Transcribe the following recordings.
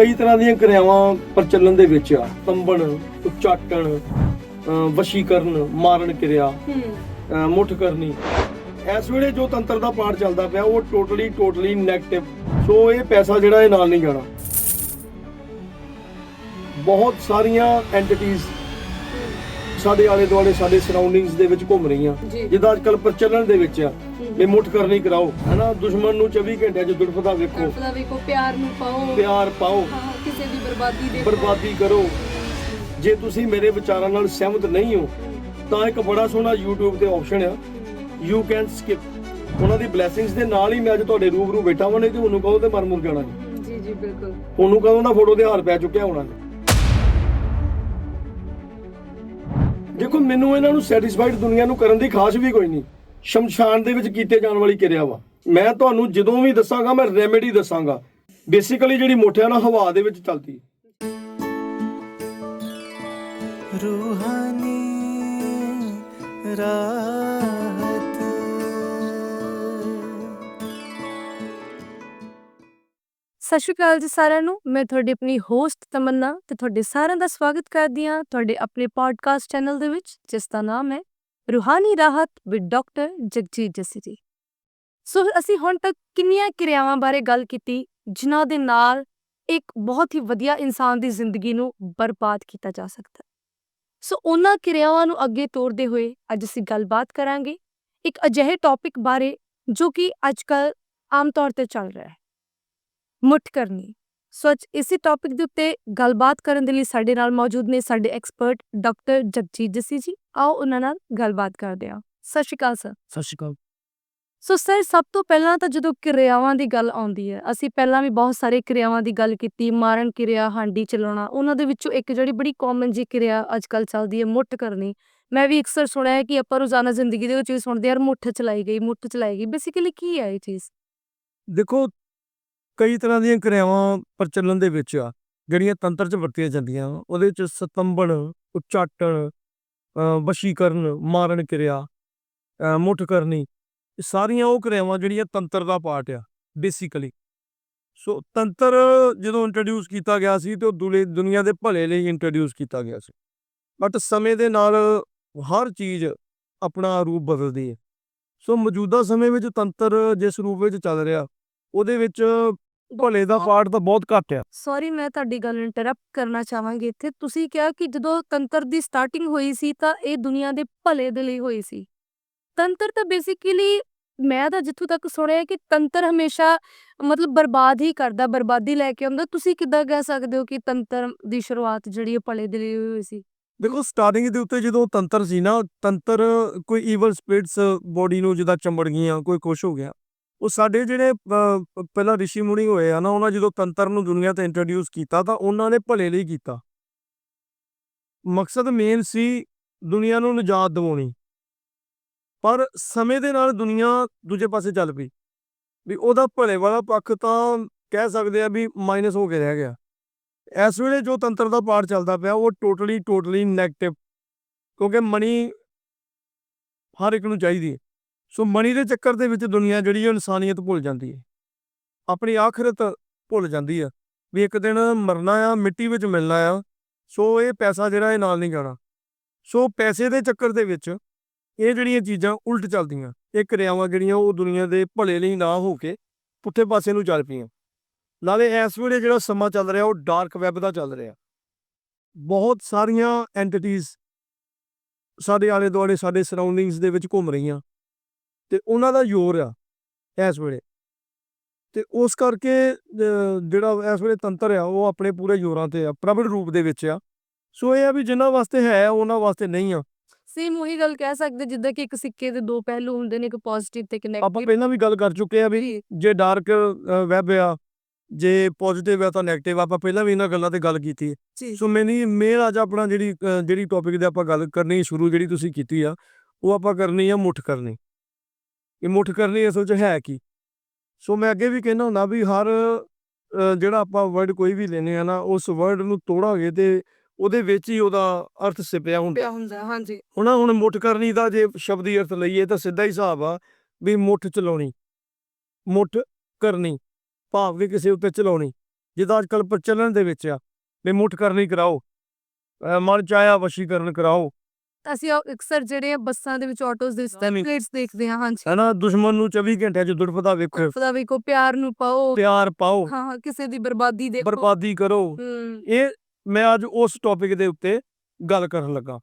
ਕਈ ਤਰ੍ਹਾਂ ਦੀਆਂ ਕਿਰਿਆਵਾਂ ਪ੍ਰਚਲਨ ਦੇ ਵਿੱਚ ਆ। ਕੰਬਣ ਉਚਾਟਣ ਵਸ਼ੀਕਰਨ ਮਾਰਨ ਕਿਰਿਆ ਮੁੱਠ ਕਰਨੀ। ਇਸ ਵੇਲੇ ਜੋ ਤੰਤਰ ਦਾ ਪਾਠ ਚੱਲਦਾ ਪਿਆ ਉਹ ਟੋਟਲੀ ਟੋਟਲੀ 네ਗੇਟਿਵ ਸੋ ਇਹ ਪੈਸਾ ਜਿਹੜਾ ਇਹ ਨਾਲ ਨਹੀਂ ਜਾਣਾ। ਬਹੁਤ ਸਾਰੀਆਂ ਐਂਟੀਟੀਜ਼ ਸਾਡੇ ਆਲੇ ਦੁਆਲੇ ਸਾਡੇ ਸਰਾਊਂਡਿੰਗਸ ਦੇ ਵਿੱਚ ਘੁੰਮ ਰਹੀਆਂ। ਜਿੱਦਾਂ ਅੱਜ ਕੱਲ ਪ੍ਰਚਲਨ ਦੇ ਵਿੱਚ ਆ ਇਹ ਮੁੱਠ ਕਰਨੀ ਕਰਾਓ। ਹੈਨਾ ਦੁਸ਼ਮਣ ਨੂੰ 24 ਘੰਟਿਆਂ 'ਚ ਦੁੜਫਦਾ ਵੇਖੋ। ਪਿਆਰ ਨੂੰ ਪਾਓ। ਪਿਆਰ ਪਾਓ। ਹਾਂ ਕਿਸੇ ਦੀ ਬਰਬਾਦੀ ਕਰੋ। ਜੇ ਤੁਸੀਂ ਮੇਰੇ ਵਿਚਾਰਾਂ ਨਾਲ ਸਹਿਮਤ ਨਹੀਂ ਹੋ ਤਾਂ ਇੱਕ ਬੜਾ ਸੋਹਣਾ YouTube ਤੇ ਆਪਸ਼ਨ ਆ। ਯੂ ਕੈਨ ਸਕਿਪ ਉਹਨਾਂ ਦੀ ਬਲੇਸਿੰਗਸ ਦੇ ਨਾਲ ਹੀ ਮੈਂ ਅੱਜ ਤੁਹਾਡੇ ਰੂਬਰੂ ਬੈਠਾ ਹਾਂ ਨਹੀਂ ਤੇ ਉਹਨੂੰ ਕਹੋ ਤੇ ਮਰ ਮੁਰ ਜਾਣਾ ਜੀ। ਜੀ ਜੀ ਬਿਲਕੁਲ। ਉਹਨੂੰ ਕਹੋ ਨਾ ਫੋਟੋ ਤੇ ਹਾਰ ਪੈ ਚੁੱਕਿਆ ਹੋਣਾ ਦੇਖੋ, ਮੈਨੂੰ ਇਹਨਾਂ ਨੂੰ ਸੈਟੀਸਫਾਈਡ ਦੁਨੀਆ ਨੂੰ ਕਰਨ ਦੀ ਖਾਸ ਵੀ ਕੋਈ ਨਹੀਂ। ਸ਼ਮਸ਼ਾਨ ਦੇ ਵਿੱਚ ਕੀਤੇ ਜਾਣ ਵਾਲੀ ਕਿਰਿਆ ਵਾ। ਮੈਂ ਤੁਹਾਨੂੰ ਜਦੋਂ ਵੀ ਦੱਸਾਂਗਾ, ਮੈਂ ਰੈਮੇਡੀ ਦੱਸਾਂਗਾ। ਬੇਸਿਕਲੀ ਜਿਹੜੀ ਮੋਠਿਆਂ ਨਾਲ ਹਵਾ ਦੇ ਵਿੱਚ ਚੱਲਦੀ ਰੂਹਾਨੀ ਰਾ ਸਤਿ ਸ਼੍ਰੀ ਅਕਾਲ ਜੀ ਸਾਰਿਆਂ ਨੂੰ, ਮੈਂ ਤੁਹਾਡੀ ਆਪਣੀ ਹੋਸਟ ਤਮੰਨਾ ਤੇ ਤੁਹਾਡੇ ਸਾਰਿਆਂ ਦਾ ਸਵਾਗਤ ਕਰਦੀ ਹਾਂ ਤੁਹਾਡੇ ਆਪਣੇ ਪੋਡਕਾਸਟ ਚੈਨਲ ਦੇ ਵਿੱਚ, ਜਿਸ ਦਾ ਨਾਮ ਹੈ Ruhani Rahat with doctor Jagjit Jassi ji. So ਅਸੀਂ ਹੁਣ ਤੱਕ ਕਿੰਨੀਆਂ ਕਿਰਿਆਵਾਂ ਬਾਰੇ ਗੱਲ ਕੀਤੀ, ਜਿਨ੍ਹਾਂ ਦੇ ਨਾਲ ਇੱਕ ਬਹੁਤ ਹੀ ਵਧੀਆ ਇਨਸਾਨ ਦੀ ਜ਼ਿੰਦਗੀ ਨੂੰ ਬਰਬਾਦ ਕੀਤਾ ਜਾ ਸਕਦਾ। ਸੋ ਉਹਨਾਂ ਕਿਰਿਆਵਾਂ ਨੂੰ ਅੱਗੇ ਤੋਰਦੇ ਹੋਏ ਅੱਜ ਅਸੀਂ ਗੱਲਬਾਤ ਕਰਾਂਗੇ ਇੱਕ ਅਜਿਹੇ ਟੌਪਿਕ ਬਾਰੇ ਜੋ ਕਿ ਅੱਜਕੱਲ ਆਮ ਤੌਰ ਤੇ ਚੱਲ ਰਿਹਾ ਹੈ। ਮੁੱਠ ਕਰਨੀ। ਸੋ ਅੱਜ ਇਸੇ ਟੌਪਿਕ ਦੇ ਉੱਤੇ ਗੱਲਬਾਤ ਕਰਨ ਦੇ ਲਈ ਸਾਡੇ ਨਾਲ ਮੌਜੂਦ ਨੇ ਸਾਡੇ ਐਕਸਪਰਟ ਡਾਕਟਰ ਜਗਜੀਤ ਜਸੀ ਜੀ। ਆਓ ਉਹਨਾਂ ਨਾਲ ਗੱਲਬਾਤ ਕਰਦੇ ਹਾਂ। ਸਤਿ ਸ਼੍ਰੀ ਅਕਾਲ ਸਰ ਸਤਿ ਸ਼੍ਰੀ ਅਕਾਲ। ਸੋ ਸਰ ਸਭ ਤੋਂ ਪਹਿਲਾਂ ਤਾਂ ਜਦੋਂ ਕਿਰਿਆਵਾਂ ਦੀ ਗੱਲ ਆਉਂਦੀ ਹੈ ਅਸੀਂ ਪਹਿਲਾਂ ਵੀ ਬਹੁਤ ਸਾਰੇ ਕਿਰਿਆਵਾਂ ਦੀ ਗੱਲ ਕੀਤੀ ਮਾਰਨ ਕਿਰਿਆ ਹਾਂਡੀ ਚਲਾਉਣਾ ਉਹਨਾਂ ਦੇ ਵਿੱਚੋਂ ਇੱਕ ਜਿਹੜੀ ਬੜੀ ਕਾਮਨ ਜੀ ਕਿਰਿਆ ਅੱਜਕੱਲ ਚੱਲਦੀ ਹੈ ਮੁੱਠ ਕਰਨੀ। ਮੈਂ ਵੀ ਅਕਸਰ ਸੁਣਿਆ ਹੈ ਕਿ ਆਪਾਂ ਰੋਜ਼ਾਨਾ ਜ਼ਿੰਦਗੀ ਦੇ ਵਿੱਚ ਵੀ ਸੁਣਦੇ ਯਾਰ ਮੁੱਠ ਚਲਾਈ ਗਈ ਮੁੱਠ ਚਲਾਈ ਗਈ। ਬੇਸਿਕਲੀ ਕੀ ਹੈ ਇਹ ਚੀਜ਼? ਦੇਖੋ ਕਈ ਤਰ੍ਹਾਂ ਦੀਆਂ ਕਿਰਿਆਵਾਂ ਪ੍ਰਚਲਨ ਦੇ ਵਿੱਚ ਆ, ਜਿਹੜੀਆਂ ਤੰਤਰ 'ਚ ਵਰਤੀਆਂ ਜਾਂਦੀਆਂ। ਉਹਦੇ ਵਿੱਚ ਸਤੰਬਣ, ਉਚਾਟਣ ਵਸ਼ੀਕਰਨ, ਮਾਰਨ ਕਿਰਿਆ ਮੁੱਠ ਕਰਨੀ ਇਹ ਸਾਰੀਆਂ ਉਹ ਕਿਰਿਆਵਾਂ ਜਿਹੜੀਆਂ ਤੰਤਰ ਦਾ ਪਾਰਟ ਆ ਬੇਸਿਕਲੀ ਸੋ ਤੰਤਰ ਜਦੋਂ ਇੰਟਰੋਡਿਊਸ ਕੀਤਾ ਗਿਆ ਸੀ ਤੇ ਉਹ ਦੁਲੇ, ਦੁਨੀਆ ਦੇ ਭਲੇ ਲਈ ਇੰਟਰੋਡਿਊਸ ਕੀਤਾ ਗਿਆ ਸੀ। ਬਟ ਸਮੇਂ ਦੇ ਨਾਲ ਹਰ ਚੀਜ਼ ਆਪਣਾ ਰੂਪ ਬਦਲਦੀ ਹੈ। ਸੋ ਮੌਜੂਦਾ ਸਮੇਂ ਵਿੱਚ ਤੰਤਰ ਜਿਸ ਰੂਪ ਵਿੱਚ ਚੱਲ ਰਿਹਾ ਉਹਦੇ ਵਿੱਚ ਭਲੇ ਦਾ ਪਾਰਟ ਤਾਂ ਬਹੁਤ ਘੱਟ ਆ। ਸੌਰੀ ਮੈਂ ਤੁਹਾਡੀ ਗੱਲ ਇੰਟਰਰਪਟ ਕਰਨਾ ਚਾਹਾਂਗੀ ਇੱਥੇ। ਤੁਸੀਂ ਕਿਹਾ ਕਿ ਜਦੋਂ ਤੰਤਰ ਦੀ ਸਟਾਰਟਿੰਗ ਹੋਈ ਸੀ ਤਾਂ ਇਹ ਦੁਨੀਆ ਦੇ ਭਲੇ ਦੇ ਲਈ ਹੋਈ ਸੀ। ਤੰਤਰ ਤਾਂ ਬੇਸਿਕਲੀ ਮੈਂ ਤਾਂ ਜਿੱਥੋਂ ਤੱਕ ਸੁਣਿਆ ਕਿ ਤੰਤਰ ਹਮੇਸ਼ਾ ਮਤਲਬ ਬਰਬਾਦ ਹੀ ਕਰਦਾ ਬਰਬਾਦੀ ਲੈ ਕੇ ਆਉਂਦਾ। ਤੁਸੀਂ ਕਿੱਦਾਂ ਕਹਿ ਸਕਦੇ ਹੋ ਕਿ ਤੰਤਰ ਦੀ ਸ਼ੁਰੂਆਤ ਜਿਹੜੀ ਹੈ ਭਲੇ ਦੇ ਲਈ ਹੋਈ ਸੀ? ਦੇਖੋ ਸਟਾਰਟਿੰਗ ਦੇ ਉੱਤੇ ਜਦੋਂ ਤੰਤਰ ਸੀ ਨਾ ਤੰਤਰ ਕੋਈ ਈਵਲ ਸਪਿਰਿਟਸ ਬੋਡੀ ਨੂੰ ਜਿੱਦਾਂ ਚੰਬੜ ਗਈਆਂ ਕੋਈ ਕੁਛ ਹੋ ਗਿਆ ਉਹ ਸਾਡੇ ਜਿਹੜੇ ਪਹਿਲਾਂ ਰਿਸ਼ੀ ਮੁਨੀ ਹੋਏ ਆ ਨਾ, ਉਹਨਾਂ ਜਦੋਂ ਤੰਤਰ ਨੂੰ ਦੁਨੀਆ ਤੇ ਇੰਟਰੋਡਿਊਸ ਕੀਤਾ ਤਾਂ ਉਹਨਾਂ ਨੇ ਭਲੇ ਲਈ ਕੀਤਾ। ਮਕਸਦ ਮੇਨ ਸੀ ਦੁਨੀਆ ਨੂੰ ਨਿਜਾਤ ਦਿਵਾਉਣੀ। ਪਰ ਸਮੇਂ ਦੇ ਨਾਲ ਦੁਨੀਆ ਦੂਜੇ ਪਾਸੇ ਚੱਲ ਪਈ। ਵੀ ਉਹਦਾ ਭਲੇ ਵਾਲਾ ਪੱਖ ਤਾਂ ਕਹਿ ਸਕਦੇ ਆ ਵੀ ਮਾਈਨਸ ਹੋ ਕੇ ਰਹਿ ਗਿਆ। ਇਸ ਵੇਲੇ ਜੋ ਤੰਤਰ ਦਾ ਪਾਠ ਚੱਲਦਾ ਪਿਆ, ਉਹ ਟੋਟਲੀ ਟੋਟਲੀ ਨੈਗੇਟਿਵ ਕਿਉਂਕਿ ਮਨੀ ਹਰ ਇੱਕ ਨੂੰ ਚਾਹੀਦੀ ਹੈ। ਸੋ ਮਨੀ ਦੇ ਚੱਕਰ ਦੇ ਵਿੱਚ ਦੁਨੀਆ ਜਿਹੜੀ ਹੈ ਇਨਸਾਨੀਅਤ ਭੁੱਲ ਜਾਂਦੀ ਹੈ ਆਪਣੀ ਆਖਰਤ ਭੁੱਲ ਜਾਂਦੀ ਆ ਵੀ ਇੱਕ ਦਿਨ ਮਰਨਾ ਆ, ਮਿੱਟੀ ਵਿੱਚ ਮਿਲਣਾ ਆ, ਸੋ ਇਹ ਪੈਸਾ ਜਿਹੜਾ ਇਹ ਨਾਲ ਨਹੀਂ ਜਾਣਾ। ਸੋ ਪੈਸੇ ਦੇ ਚੱਕਰ ਦੇ ਵਿੱਚ ਇਹ ਜਿਹੜੀਆਂ ਚੀਜ਼ਾਂ ਉਲਟ ਚੱਲਦੀਆਂ, ਇਹ ਕਿਰਿਆਵਾਂ ਜਿਹੜੀਆਂ ਉਹ ਦੁਨੀਆ ਦੇ ਭਲੇ ਲਈ ਨਾ ਹੋ ਕੇ ਪੁੱਠੇ ਪਾਸੇ ਨੂੰ ਚੱਲ ਪਈਆਂ। ਨਾਲੇ ਇਸ ਵੇਲੇ ਜਿਹੜਾ ਸਮਾਂ ਚੱਲ ਰਿਹਾ ਉਹ ਡਾਰਕ ਵੈਬ ਦਾ ਚੱਲ ਰਿਹਾ। ਬਹੁਤ ਸਾਰੀਆਂ ਐਂਟੀਟੀਜ਼ ਸਾਡੇ ਆਲੇ ਦੁਆਲੇ ਸਾਡੇ ਸਰਾਊਂਡਿੰਗਸ ਦੇ ਵਿੱਚ ਘੁੰਮ ਰਹੀਆਂ। ਤੇ ਉਹਨਾਂ ਦਾ ਜ਼ੋਰ ਆ ਇਸ ਵੇਲੇ। ਤੇ ਉਸ ਕਰਕੇ ਜਿਹੜਾ ਇਸ ਵੇਲੇ ਤੰਤਰ ਆ ਉਹ ਆਪਣੇ ਪੂਰੇ ਜ਼ੋਰਾਂ ਤੇ ਆ ਪ੍ਰਬਲ ਰੂਪ ਦੇ ਵਿੱਚ ਆ। ਸੋ ਇਹ ਆ ਵੀ ਜਿਨ੍ਹਾਂ ਵਾਸਤੇ ਹੈ ਉਹਨਾਂ ਵਾਸਤੇ ਨਹੀਂ ਆ। ਸੇਮ ਉਹੀ ਗੱਲ ਕਹਿ ਸਕਦੇ ਜਿੱਦਾਂ ਕਿ ਇੱਕ ਸਿੱਕੇ ਦੇ ਦੋ ਪਹਿਲੂ ਹੁੰਦੇ ਨੇ ਇੱਕ ਪੋਜ਼ਿਟਿਵ ਤੇ ਇੱਕ ਆਪਾਂ ਨੈਗੇਟਿਵ ਪਹਿਲਾਂ ਵੀ ਗੱਲ ਕਰ ਚੁੱਕੇ ਆ ਵੀ ਜੇ। ਡਾਰਕ ਵੈਬ ਆ ਜੇ ਪੋਜ਼ਿਟਿਵ ਆ ਤਾਂ 네ਗੇਟਿਵ ਆਪਾਂ ਪਹਿਲਾਂ ਵੀ ਇਹਨਾਂ ਗੱਲਾਂ ਤੇ ਗੱਲ ਕੀਤੀ ਹੈ ਸੋ ਮੈਨੀ ਮੇਨ ਅੱਜ ਆਪਣਾ ਜਿਹੜੀ ਜਿਹੜੀ ਟੌਪਿਕ ਦੇ ਆਪਾਂ ਗੱਲ ਕਰਨੀ ਸ਼ੁਰੂ ਜਿਹੜੀ ਤੁਸੀਂ ਕੀਤੀ ਆ ਉਹ ਆਪਾਂ ਕਰਨੀ ਆ ਮੁੱਠ ਕਰਨੀ। ਇਹ ਮੁੱਠ ਕਰਨੀ ਅਸਲ 'ਚ ਹੈ ਕੀ? ਸੋ ਮੈਂ ਅੱਗੇ ਵੀ ਕਹਿੰਦਾ ਹੁੰਦਾ ਵੀ ਹਰ ਜਿਹੜਾ ਆਪਾਂ ਵਰਡ ਕੋਈ ਵੀ ਲੈਨੇ ਆ ਨਾ ਉਸ ਵਰਡ ਨੂੰ ਤੋੜਾਂਗੇ ਤੇ ਉਹਦੇ ਵਿੱਚ ਹੀ ਉਹਦਾ ਅਰਥ ਸਿਪਿਆ ਹੁੰਦਾ। ਪਿਆ ਹੁੰਦਾ ਹਾਂਜੀ। ਹੁਣ ਹੁਣ ਮੁੱਠ ਕਰਨੀ ਦਾ ਜੇ ਸ਼ਬਦੀ ਅਰਥ ਲਈਏ ਤਾਂ ਸਿੱਧਾ ਹੀ ਹਿਸਾਬ ਆ ਵੀ ਮੁੱਠ ਚਲਾਉਣੀ ਮੁੱਠ ਕਰਨੀ ਭਾਵ ਕਿ ਕਿਸੇ ਉੱਤੇ ਚਲਾਉਣੀ। ਜਿਹਦਾ ਅੱਜ ਕੱਲ੍ਹ ਪ੍ਰਚਲਨ ਦੇ ਵਿੱਚ ਆ ਵੀ ਮੁੱਠ ਕਰਨੀ ਕਰਾਓ ਮਨ ਚਾਹਿਆ ਵਸ਼ੀਕਰਨ ਕਰਾਓ। ਤਾਂ ਅਸੀਂ ਅਕਸਰ ਜਿਹੜੇ ਬੱਸਾਂ ਦੇ ਵਿੱਚ ਆਟੋਸ ਦੇ ਵਿੱਚ. ਪਲੇਟਸ ਦੇਖਦੇ ਹਾਂ ਹਾਂਜੀ। ਹਨਾ ਦੁਸ਼ਮਣ ਨੂੰ 24 ਘੰਟਿਆਂ 'ਚ ਦੁਰਪਤਾ ਵੇਖੋ। ਪਤਾ ਵੀ ਕੋ ਪਿਆਰ ਨੂੰ ਪਾਓ। ਪਿਆਰ ਪਾਓ। ਹਾਂ ਕਿਸੇ ਦੀ ਬਰਬਾਦੀ ਦੇਖੋ। ਬਰਬਾਦੀ ਕਰੋ। ਇਹ ਮੈਂ ਅੱਜ ਉਸ ਟੌਪਿਕ ਦੇ ਉੱਤੇ ਗੱਲ ਕਰਨ ਲੱਗਾ।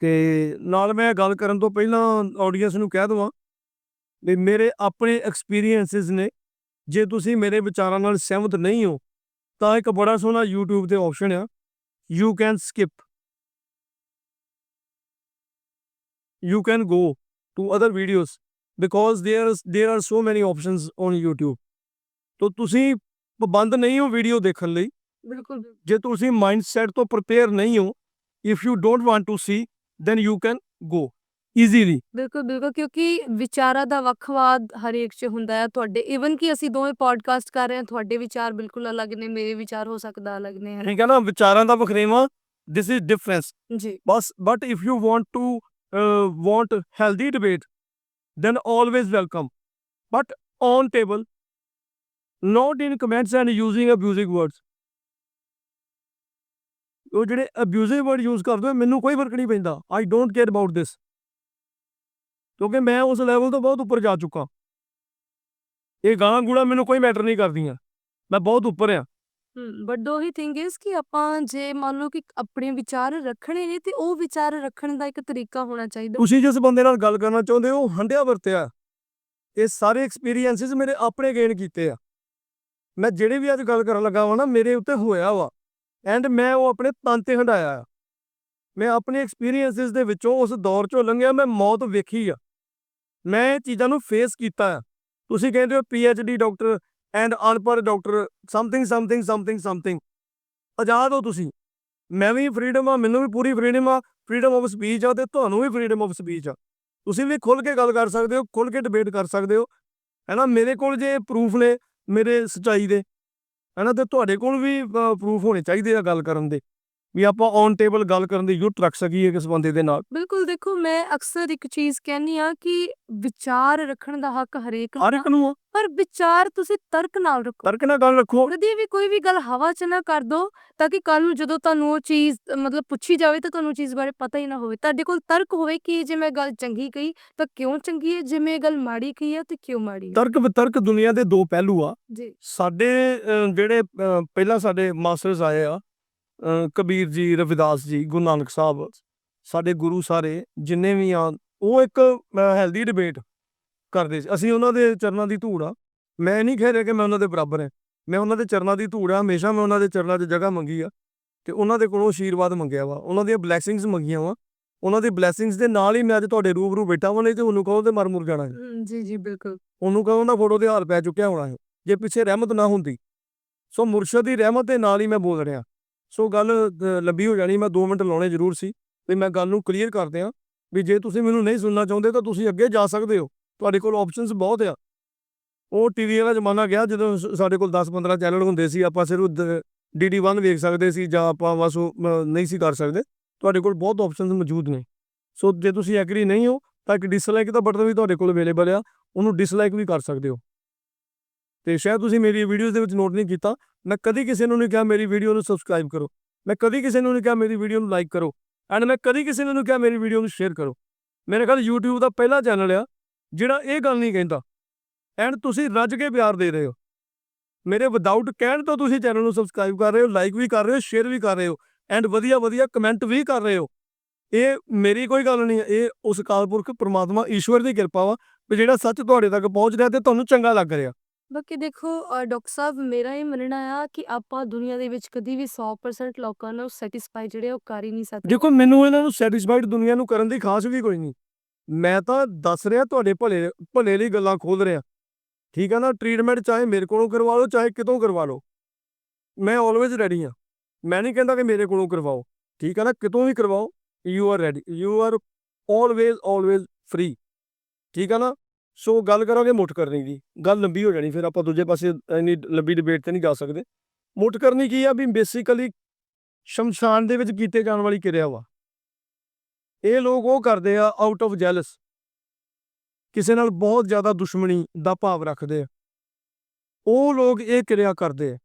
ਤੇ ਨਾਲ ਮੈਂ ਗੱਲ ਕਰਨ ਤੋਂ ਪਹਿਲਾਂ ਆਡੀਅנס ਨੂੰ ਕਹਿ ਦਵਾਂ ਵੀ ਮੇਰੇ ਆਪਣੇ ਐਕਸਪੀਰੀਐਂਸਸ ਨੇ। ਜੇ ਤੁਸੀਂ ਮੇਰੇ ਵਿਚਾਰਾਂ ਨਾਲ ਸਹਿਮਤ ਨਹੀਂ ਹੋ ਤਾਂ ਇੱਕ ਬੜਾ ਸੋਹਣਾ YouTube ਤੇ ਆਪਸ਼ਨ ਆ। You can skip you can go to other videos because there's there are so many options on YouTube. ਤੋ ਤੁਸੀਂ ਪਾਬੰਦ ਨਹੀਂ ਹੋ ਵੀਡੀਓ ਦੇਖਣ ਲਈ। ਬਿਲਕੁਲ ਜੇ ਤੁਸੀਂ ਮਾਈਂਡਸੈਟ ਤੋਂ ਪ੍ਰਿਪੇਅਰ ਨਹੀਂ ਹੋ if you don't want to see then you can go easily ਬਿਲਕੁਲ ਬਿਲਕੁਲ ਕਿਉਂਕਿ ਵਿਚਾਰਾਂ ਦਾ ਵੱਖਵਾਦ ਹਰੇਕ 'ਚ ਹੁੰਦਾ ਹੈ ਤੁਹਾਡੇ ਇਵਨ ਕਿ ਅਸੀਂ ਦੋਵੇਂ ਪੋਡਕਾਸਟ ਕਰ ਰਹੇ ਹਾਂ ਤੁਹਾਡੇ ਵਿਚਾਰ ਬਿਲਕੁਲ ਅਲੱਗ ਨੇ ਮੇਰੇ ਵਿਚਾਰ ਹੋ ਸਕਦਾ ਅਲੱਗ ਨਾ? ਠੀਕ ਹੈ ਨਾ ਵਿਚਾਰਾਂ ਦਾ ਵਖਰੇਵਾ ਦਿਸ ਇਜ਼ ਡਿਫਰੈਂਸ ਜੀ। ਬਸ but if you want to uh, want healthy debate, then always welcome. But on table, not in comments and using abusive words. ਉਹ ਜਿਹੜੇ ਅਬਿਊਸਿਵ ਵਰਡ ਯੂਜ਼ ਕਰਦੇ ਹੋ ਮੈਨੂੰ ਕੋਈ ਫ਼ਰਕ ਨਹੀਂ ਪੈਂਦਾ I don't care about this ਕਿਉਂਕਿ ਮੈਂ ਉਸ ਲੈਵਲ ਤੋਂ ਬਹੁਤ ਉੱਪਰ ਜਾ ਚੁੱਕਾ ਇਹ ਗਾਲਾਂ ਗੂੜਾ ਮੈਨੂੰ ਕੋਈ ਮੈਟਰ ਨਹੀਂ ਕਰਦੀਆਂ ਮੈਂ ਬਹੁਤ ਉੱਪਰ ਆ ਬਟ ਦੋ ਹੀ ਥਿੰਗ ਇਜ਼ ਕਿ ਆਪਾਂ ਜੇ ਮੰਨ ਲਓ ਕਿ ਆਪਣੇ ਵਿਚਾਰ ਰੱਖਣੇ ਨੇ, ਤੇ ਉਹ ਵਿਚਾਰ ਰੱਖਣ ਦਾ ਇੱਕ ਤਰੀਕਾ ਹੋਣਾ ਚਾਹੀਦਾ। ਤੁਸੀਂ ਜਿਸ ਬੰਦੇ ਨਾਲ ਗੱਲ ਕਰਨਾ ਚਾਹੁੰਦੇ ਹੋ, ਉਹ ਹੰਡਿਆ ਵਰਤਿਆ ਇਹ ਸਾਰੇ ਐਕਸਪੀਰੀਐਂਸਸ ਮੇਰੇ ਆਪਣੇ ਗੇਨ ਕੀਤੇ ਆ। ਮੈਂ ਜਿਹੜੇ ਵੀ ਅੱਜ ਗੱਲ ਕਰਨ ਲੱਗਾ ਵਾਂ ਨਾ, ਮੇਰੇ ਉੱਤੇ ਹੋਇਆ ਵਾ। ਐਂਡ ਮੈਂ ਉਹ ਆਪਣੇ ਤਨ ਤੇ ਹੰਢਾਇਆ ਆ। ਮੈਂ ਆਪਣੇ ਐਕਸਪੀਰੀਐਂਸਸ ਦੇ ਵਿੱਚੋਂ ਉਸ ਦੌਰ ਚੋਂ ਲੰਘਿਆ, ਮੈਂ ਮੌਤ ਵੇਖੀ ਆ। ਮੈਂ ਇਹ ਚੀਜ਼ਾਂ ਨੂੰ ਫੇਸ ਕੀਤਾ ਆ। ਤੁਸੀਂ ਕਹਿੰਦੇ ਹੋ D doctor and ਅਨਪਰ doctor something something something something ਆਜ਼ਾਦ ਹੋ ਤੁਸੀਂ। ਮੈਂ ਵੀ ਫਰੀडम ਆ ਮੈਨੂੰ ਵੀ ਪੂਰੀ ਫਰੀडम ਆ ਫਰੀडम ਆਫ ਸਪੀਚ ਆ ਤੇ ਤੁਹਾਨੂੰ ਵੀ ਫਰੀडम ਆਫ ਸਪੀਚ ਆ। ਤੁਸੀਂ ਵੀ ਖੁੱਲ ਕੇ ਗੱਲ ਕਰ ਸਕਦੇ ਹੋ ਖੁੱਲ ਕੇ ਡਿਬੇਟ ਕਰ ਸਕਦੇ ਹੋ। ਹੈਨਾ, ਮੇਰੇ ਕੋਲ ਜੇ ਪ੍ਰੂਫ ਨੇ ਮੇਰੇ ਸਚਾਈ ਦੇ। ਹੈਨਾ, ਤੇ ਤੁਹਾਡੇ ਕੋਲ ਵੀ ਪ੍ਰੂਫ ਹੋਣੇ ਚਾਹੀਦੇ ਆ ਗੱਲ ਕਰਨ ਦੇ। ਵੀ ਆਪਾਂ ਔਨ ਟੇਬਲ ਗੱਲ ਕਰਨ ਦੀ ਯੁੱਤ ਰੱਖ ਸਕੀਏ ਕਿਸ ਬੰਦੇ ਦੇ ਨਾਲ। ਬਿਲਕੁਲ ਦੇਖੋ ਮੈਂ ਅਕਸਰ ਇੱਕ ਚੀਜ਼ ਕਹਿੰਨੀ ਆ ਕਿ ਵਿਚਾਰ ਰੱਖਣ ਦਾ ਹੱਕ ਹਰੇਕ ਨੂੰ ਹਰ ਇੱਕ ਨੂੰ ਆ, ਪਰ ਵਿਚਾਰ ਤੁਸੀਂ ਤਰਕ ਨਾਲ ਰੱਖੋ। ਤਰਕ ਨਾਲ ਗੱਲ ਰੱਖੋ। ਕਦੀ ਵੀ ਕੋਈ ਵੀ ਗੱਲ ਹਵਾ 'ਚ ਨਾ ਕਰ ਦੋ ਤਾਂ ਕਿ ਕੱਲ ਨੂੰ ਜਦੋਂ ਤੁਹਾਨੂੰ ਉਹ ਚੀਜ਼ ਅ, ਮਤਲਬ ਪੁੱਛੀ ਜਾਵੇ ਤਾਂ ਤੁਹਾਨੂੰ ਚੀਜ਼ ਬਾਰੇ ਪਤਾ ਹੀ ਨਾ ਹੋਵੇ। ਤੁਹਾਡੇ ਕੋਲ ਤਰਕ ਹੋਵੇ ਕਿ ਜੇ ਮੈਂ ਗੱਲ ਚੰਗੀ ਕਹੀ ਤਾਂ ਕਿਉਂ ਚੰਗੀ ਹੈ? ਜੇ ਮੈਂ ਇਹ ਗੱਲ ਮਾੜੀ ਕਹੀ ਹੈ ਤੇ ਕਿਉਂ ਮਾੜੀ ਹੈ? ਤਰਕ ਵਿਤਰਕ ਦੁਨੀਆ ਦੇ ਦੋ ਪਹਿਲੂ ਆ। ਜੀ। ਸਾਡੇ ਅਹ, ਜਿਹੜੇ ਅਹ, ਪਹਿਲਾਂ ਸਾਡੇ ਮਾਸਟਰਸ ਆਏ ਆ ਕਬੀਰ ਜੀ ਰਵਿਦਾਸ ਜੀ ਗੁਰੂ ਨਾਨਕ ਸਾਹਿਬ ਸਾਡੇ ਗੁਰੂ ਸਾਰੇ ਜਿੰਨੇ ਵੀ ਆ ਉਹ ਇੱਕ ਹੈਲਦੀ ਡਿਬੇਟ ਕਰਦੇ ਸੀ। ਅਸੀਂ ਉਹਨਾਂ ਦੇ ਚਰਨਾਂ ਦੀ ਧੂੜ ਆ। ਮੈਂ ਨਹੀਂ ਕਹਿ ਰਿਹਾ ਕਿ ਮੈਂ ਉਹਨਾਂ ਦੇ ਬਰਾਬਰ ਹਾਂ। ਮੈਂ ਉਹਨਾਂ ਦੇ ਚਰਨਾਂ ਦੀ ਧੂੜ ਆ। ਹਮੇਸ਼ਾ ਮੈਂ ਉਹਨਾਂ ਦੇ ਚਰਨਾਂ 'ਚ ਜਗ੍ਹਾ ਮੰਗੀ ਆ ਤੇ ਉਹਨਾਂ ਦੇ ਕੋਲੋਂ ਆਸ਼ੀਰਵਾਦ ਮੰਗਿਆ ਵਾ। ਉਹਨਾਂ ਦੀਆਂ ਬਲੇਸਿੰਗਸ ਮੰਗੀਆਂ ਵਾ। ਉਹਨਾਂ ਦੀ ਬਲੇਸਿੰਗਸ ਦੇ ਨਾਲ ਹੀ ਮੈਂ ਅੱਜ ਤੁਹਾਡੇ ਰੂਬਰੂ ਬੈਠਾ ਵਾਂ ਨਹੀਂ ਤੇ ਉਹਨੂੰ ਕਹੋ ਤੇ ਮਰ ਮੁਰ ਜਾਣਾ ਜੀ ਜੀ ਬਿਲਕੁਲ। ਉਹਨੂੰ ਕਹੋ ਨਾ ਫੋਟੋ ਤੇ ਹਾਰ ਪੈ ਚੁੱਕਿਆ ਹੋਣਾ ਹੈ। ਜੇ ਪਿੱਛੇ ਰਹਿਮਤ ਨਾ ਹੁੰਦੀ ਸੋ ਮੁਰਸ਼ਦ ਦੀ ਰਹਿਮਤ ਦੇ ਨਾਲ ਹੀ ਮੈਂ ਬੋਲ ਰਿਹਾ। ਸੋ ਗੱਲ ਅ, ਲੰਬੀ ਹੋ ਜਾਣੀ ਮੈਂ 2 ਮਿੰਟ ਲਾਉਣੇ ਜ਼ਰੂਰ ਸੀ ਤੇ ਮੈਂ ਗੱਲ ਨੂੰ ਕਲੀਅਰ ਕਰ ਦਿਆਂ ਵੀ ਜੇ ਤੁਸੀਂ ਮੈਨੂੰ ਨਹੀਂ ਸੁਣਨਾ ਚਾਹੁੰਦੇ ਤਾਂ ਤੁਸੀਂ ਅੱਗੇ ਜਾ ਸਕਦੇ ਹੋ। ਤੁਹਾਡੇ ਕੋਲ ਆਪਸ਼ਨਸ ਬਹੁਤ ਆ। ਉਹ ਟੀਵੀ ਵਾਲਾ ਜ਼ਮਾਨਾ ਗਿਆ ਜਦੋਂ ਸ- ਸਾਡੇ ਕੋਲ 10-15 ਚੈਨਲ ਹੁੰਦੇ ਸੀ ਆਪਾਂ ਸਿਰਫ ਡੀਡੀ 1 ਵੇਖ ਸਕਦੇ ਸੀ ਜਾਂ ਆਪਾਂ ਬਸ ਉਹ, ਨਹੀਂ ਸੀ ਕਰ ਸਕਦੇ। ਤੁਹਾਡੇ ਕੋਲ ਬਹੁਤ ਆਪਸ਼ਨਸ ਮੌਜੂਦ ਨੇ। ਸੋ ਜੇ ਤੁਸੀਂ ਐਗਰੀ ਨਹੀਂ ਹੋ ਤਾਂ ਇੱਕ ਡਿਸਲਾਈਕ ਦਾ ਬਟਨ ਵੀ ਤੁਹਾਡੇ ਕੋਲ ਅਵੇਲੇਬਲ ਆ ਉਹਨੂੰ ਡਿਸਲਾਈਕ ਵੀ ਕਰ ਸਕਦੇ ਹੋ। ਤੇ ਸ਼ਾਇਦ ਤੁਸੀਂ ਮੇਰੀ ਵੀਡੀਓਜ਼ ਦੇ ਵਿੱਚ ਨੋਟ ਨਹੀਂ ਕੀਤਾ, ਮੈਂ ਕਦੀ ਕਿਸੇ ਨੂੰ ਨਹੀਂ ਕਿਹਾ ਮੇਰੀ ਵੀਡੀਓ ਨੂੰ ਸਬਸਕ੍ਰਾਈਬ ਕਰੋ, ਮੈਂ ਕਦੀ ਕਿਸੇ ਨੂੰ ਨਹੀਂ ਕਿਹਾ ਮੇਰੀ ਵੀਡੀਓ ਨੂੰ ਲਾਈਕ ਕਰੋ ਐਂਡ ਮੈਂ ਕਦੀ ਕਿਸੇ ਨੂੰ ਨਹੀਂ ਕਿਹਾ ਮੇਰੀ ਵੀਡੀਓ ਨੂੰ ਸ਼ੇਅਰ ਕਰੋ। ਮੇਰੇ ਖਿਆਲ YouTube ਦਾ ਪਹਿਲਾ ਚੈਨਲ ਆ, ਜਿਹੜਾ ਇਹ ਗੱਲ ਨਹੀਂ ਕਹਿੰਦਾ ਐਂਡ ਤੁਸੀਂ ਰੱਜ ਕੇ ਪਿਆਰ ਦੇ ਰਹੇ ਹੋ। ਮੇਰੇ ਵਿਦਆਊਟ ਕਹਿਣ ਤੋਂ ਤੁਸੀਂ ਚੈਨਲ ਨੂੰ ਸਬਸਕ੍ਰਾਈਬ ਕਰ ਰਹੇ ਹੋ ਲਾਈਕ ਵੀ ਕਰ ਰਹੇ ਹੋ ਸ਼ੇਅਰ ਵੀ ਕਰ ਰਹੇ ਹੋ ਐਂਡ ਵਧੀਆ ਵਧੀਆ ਕਮੈਂਟ ਵੀ ਕਰ ਰਹੇ ਹੋ। ਇਹ ਮੇਰੀ ਕੋਈ ਗੱਲ ਨਹੀਂ ਹੈ ਇਹ ਉਸ ਕਾਲਪੁਰਖ ਪ੍ਰਮਾਤਮਾ ਈਸ਼ਵਰ ਦੀ ਕਿਰਪਾ ਵਾ, ਵੀ ਜਿਹੜਾ ਸੱਚ ਤੁਹਾਡੇ ਤੱਕ ਪਹੁੰਚ ਰਿਹਾ ਤੇ ਤੁਹਾਨੂੰ ਚੰਗਾ ਲੱਗ ਰਿਹਾ। ਬਾਕੀ ਦੇਖੋ ਅ, ਡਾਕਟਰ ਸਾਹਿਬ ਮੇਰਾ ਇਹ ਮੰਨਣਾ ਆ ਕਿ ਆਪਾਂ ਦੁਨੀਆ ਦੇ ਵਿੱਚ ਕਦੀ ਵੀ 100% ਲੋਕਾਂ ਨੂੰ ਸੈਟੀਸਫਾਈ ਜਿਹੜੇ ਉਹ ਕਰ ਹੀ ਨਹੀਂ ਸਕਦੇ। ਦੇਖੋ ਮੈਨੂੰ ਇਹਨਾਂ ਨੂੰ ਸੈਟੀਸਫਾਈਡ ਦੁਨੀਆ ਨੂੰ ਕਰਨ ਦੀ ਖਾਸ ਵੀ ਕੋਈ ਨਹੀਂ। ਮੈਂ ਤਾਂ ਦੱਸ ਰਿਹਾ ਤੁਹਾਡੇ ਭਲੇ ਭਲੇ ਲਈ ਗੱਲਾਂ ਖੋਲ ਰਿਹਾ। ਠੀਕ ਹੈ ਨਾ ਟ੍ਰੀਟਮੈਂਟ ਚਾਹੇ ਮੇਰੇ ਕੋਲੋਂ ਕਰਵਾ ਲਓ ਚਾਹੇ ਕਿਤੋਂ ਕਰਵਾ ਲਓ। ਮੈਂ ਆਲਵੇਜ਼ ਰੈਡੀ ਹਾਂ ਮੈਂ ਨਹੀਂ ਕਹਿੰਦਾ ਕਿ ਮੇਰੇ ਕੋਲੋਂ ਕਰਵਾਓ। ਠੀਕ ਹੈ ਨਾ ਕਿਤੋਂ ਵੀ ਕਰਵਾਓ you are ready you are always always free ਠੀਕ ਹੈ ਨਾ? ਸੋ ਗੱਲ ਕਰਾਂਗੇ ਮੁੱਠ ਕਰਨੀ ਦੀ, ਗੱਲ ਲੰਬੀ ਹੋ ਜਾਣੀ ਫਿਰ ਆਪਾਂ ਦੂਜੇ ਪਾਸੇ ਇੰਨੀ ਲੰਬੀ ਡਿਬੇਟ ਤੇ ਨਹੀਂ ਜਾ ਸਕਦੇ। ਮੁੱਠ ਕਰਨੀ ਕੀ ਆ ਵੀ ਬੇਸਿਕਲੀ ਸ਼ਮਸ਼ਾਨ ਦੇ ਵਿੱਚ ਕੀਤੇ ਜਾਣ ਵਾਲੀ ਕਿਰਿਆ ਵਾ। ਇਹ ਲੋਕ ਉਹ ਕਰਦੇ ਆ ਆਊਟ ਆਫ ਜੈਲਸ ਕਿਸੇ ਨਾਲ ਬਹੁਤ ਜ਼ਿਆਦਾ ਦੁਸ਼ਮਣੀ ਦਾ ਭਾਵ ਰੱਖਦੇ ਆ। ਉਹ ਲੋਕ ਇਹ ਕਿਰਿਆ ਕਰਦੇ ਆ।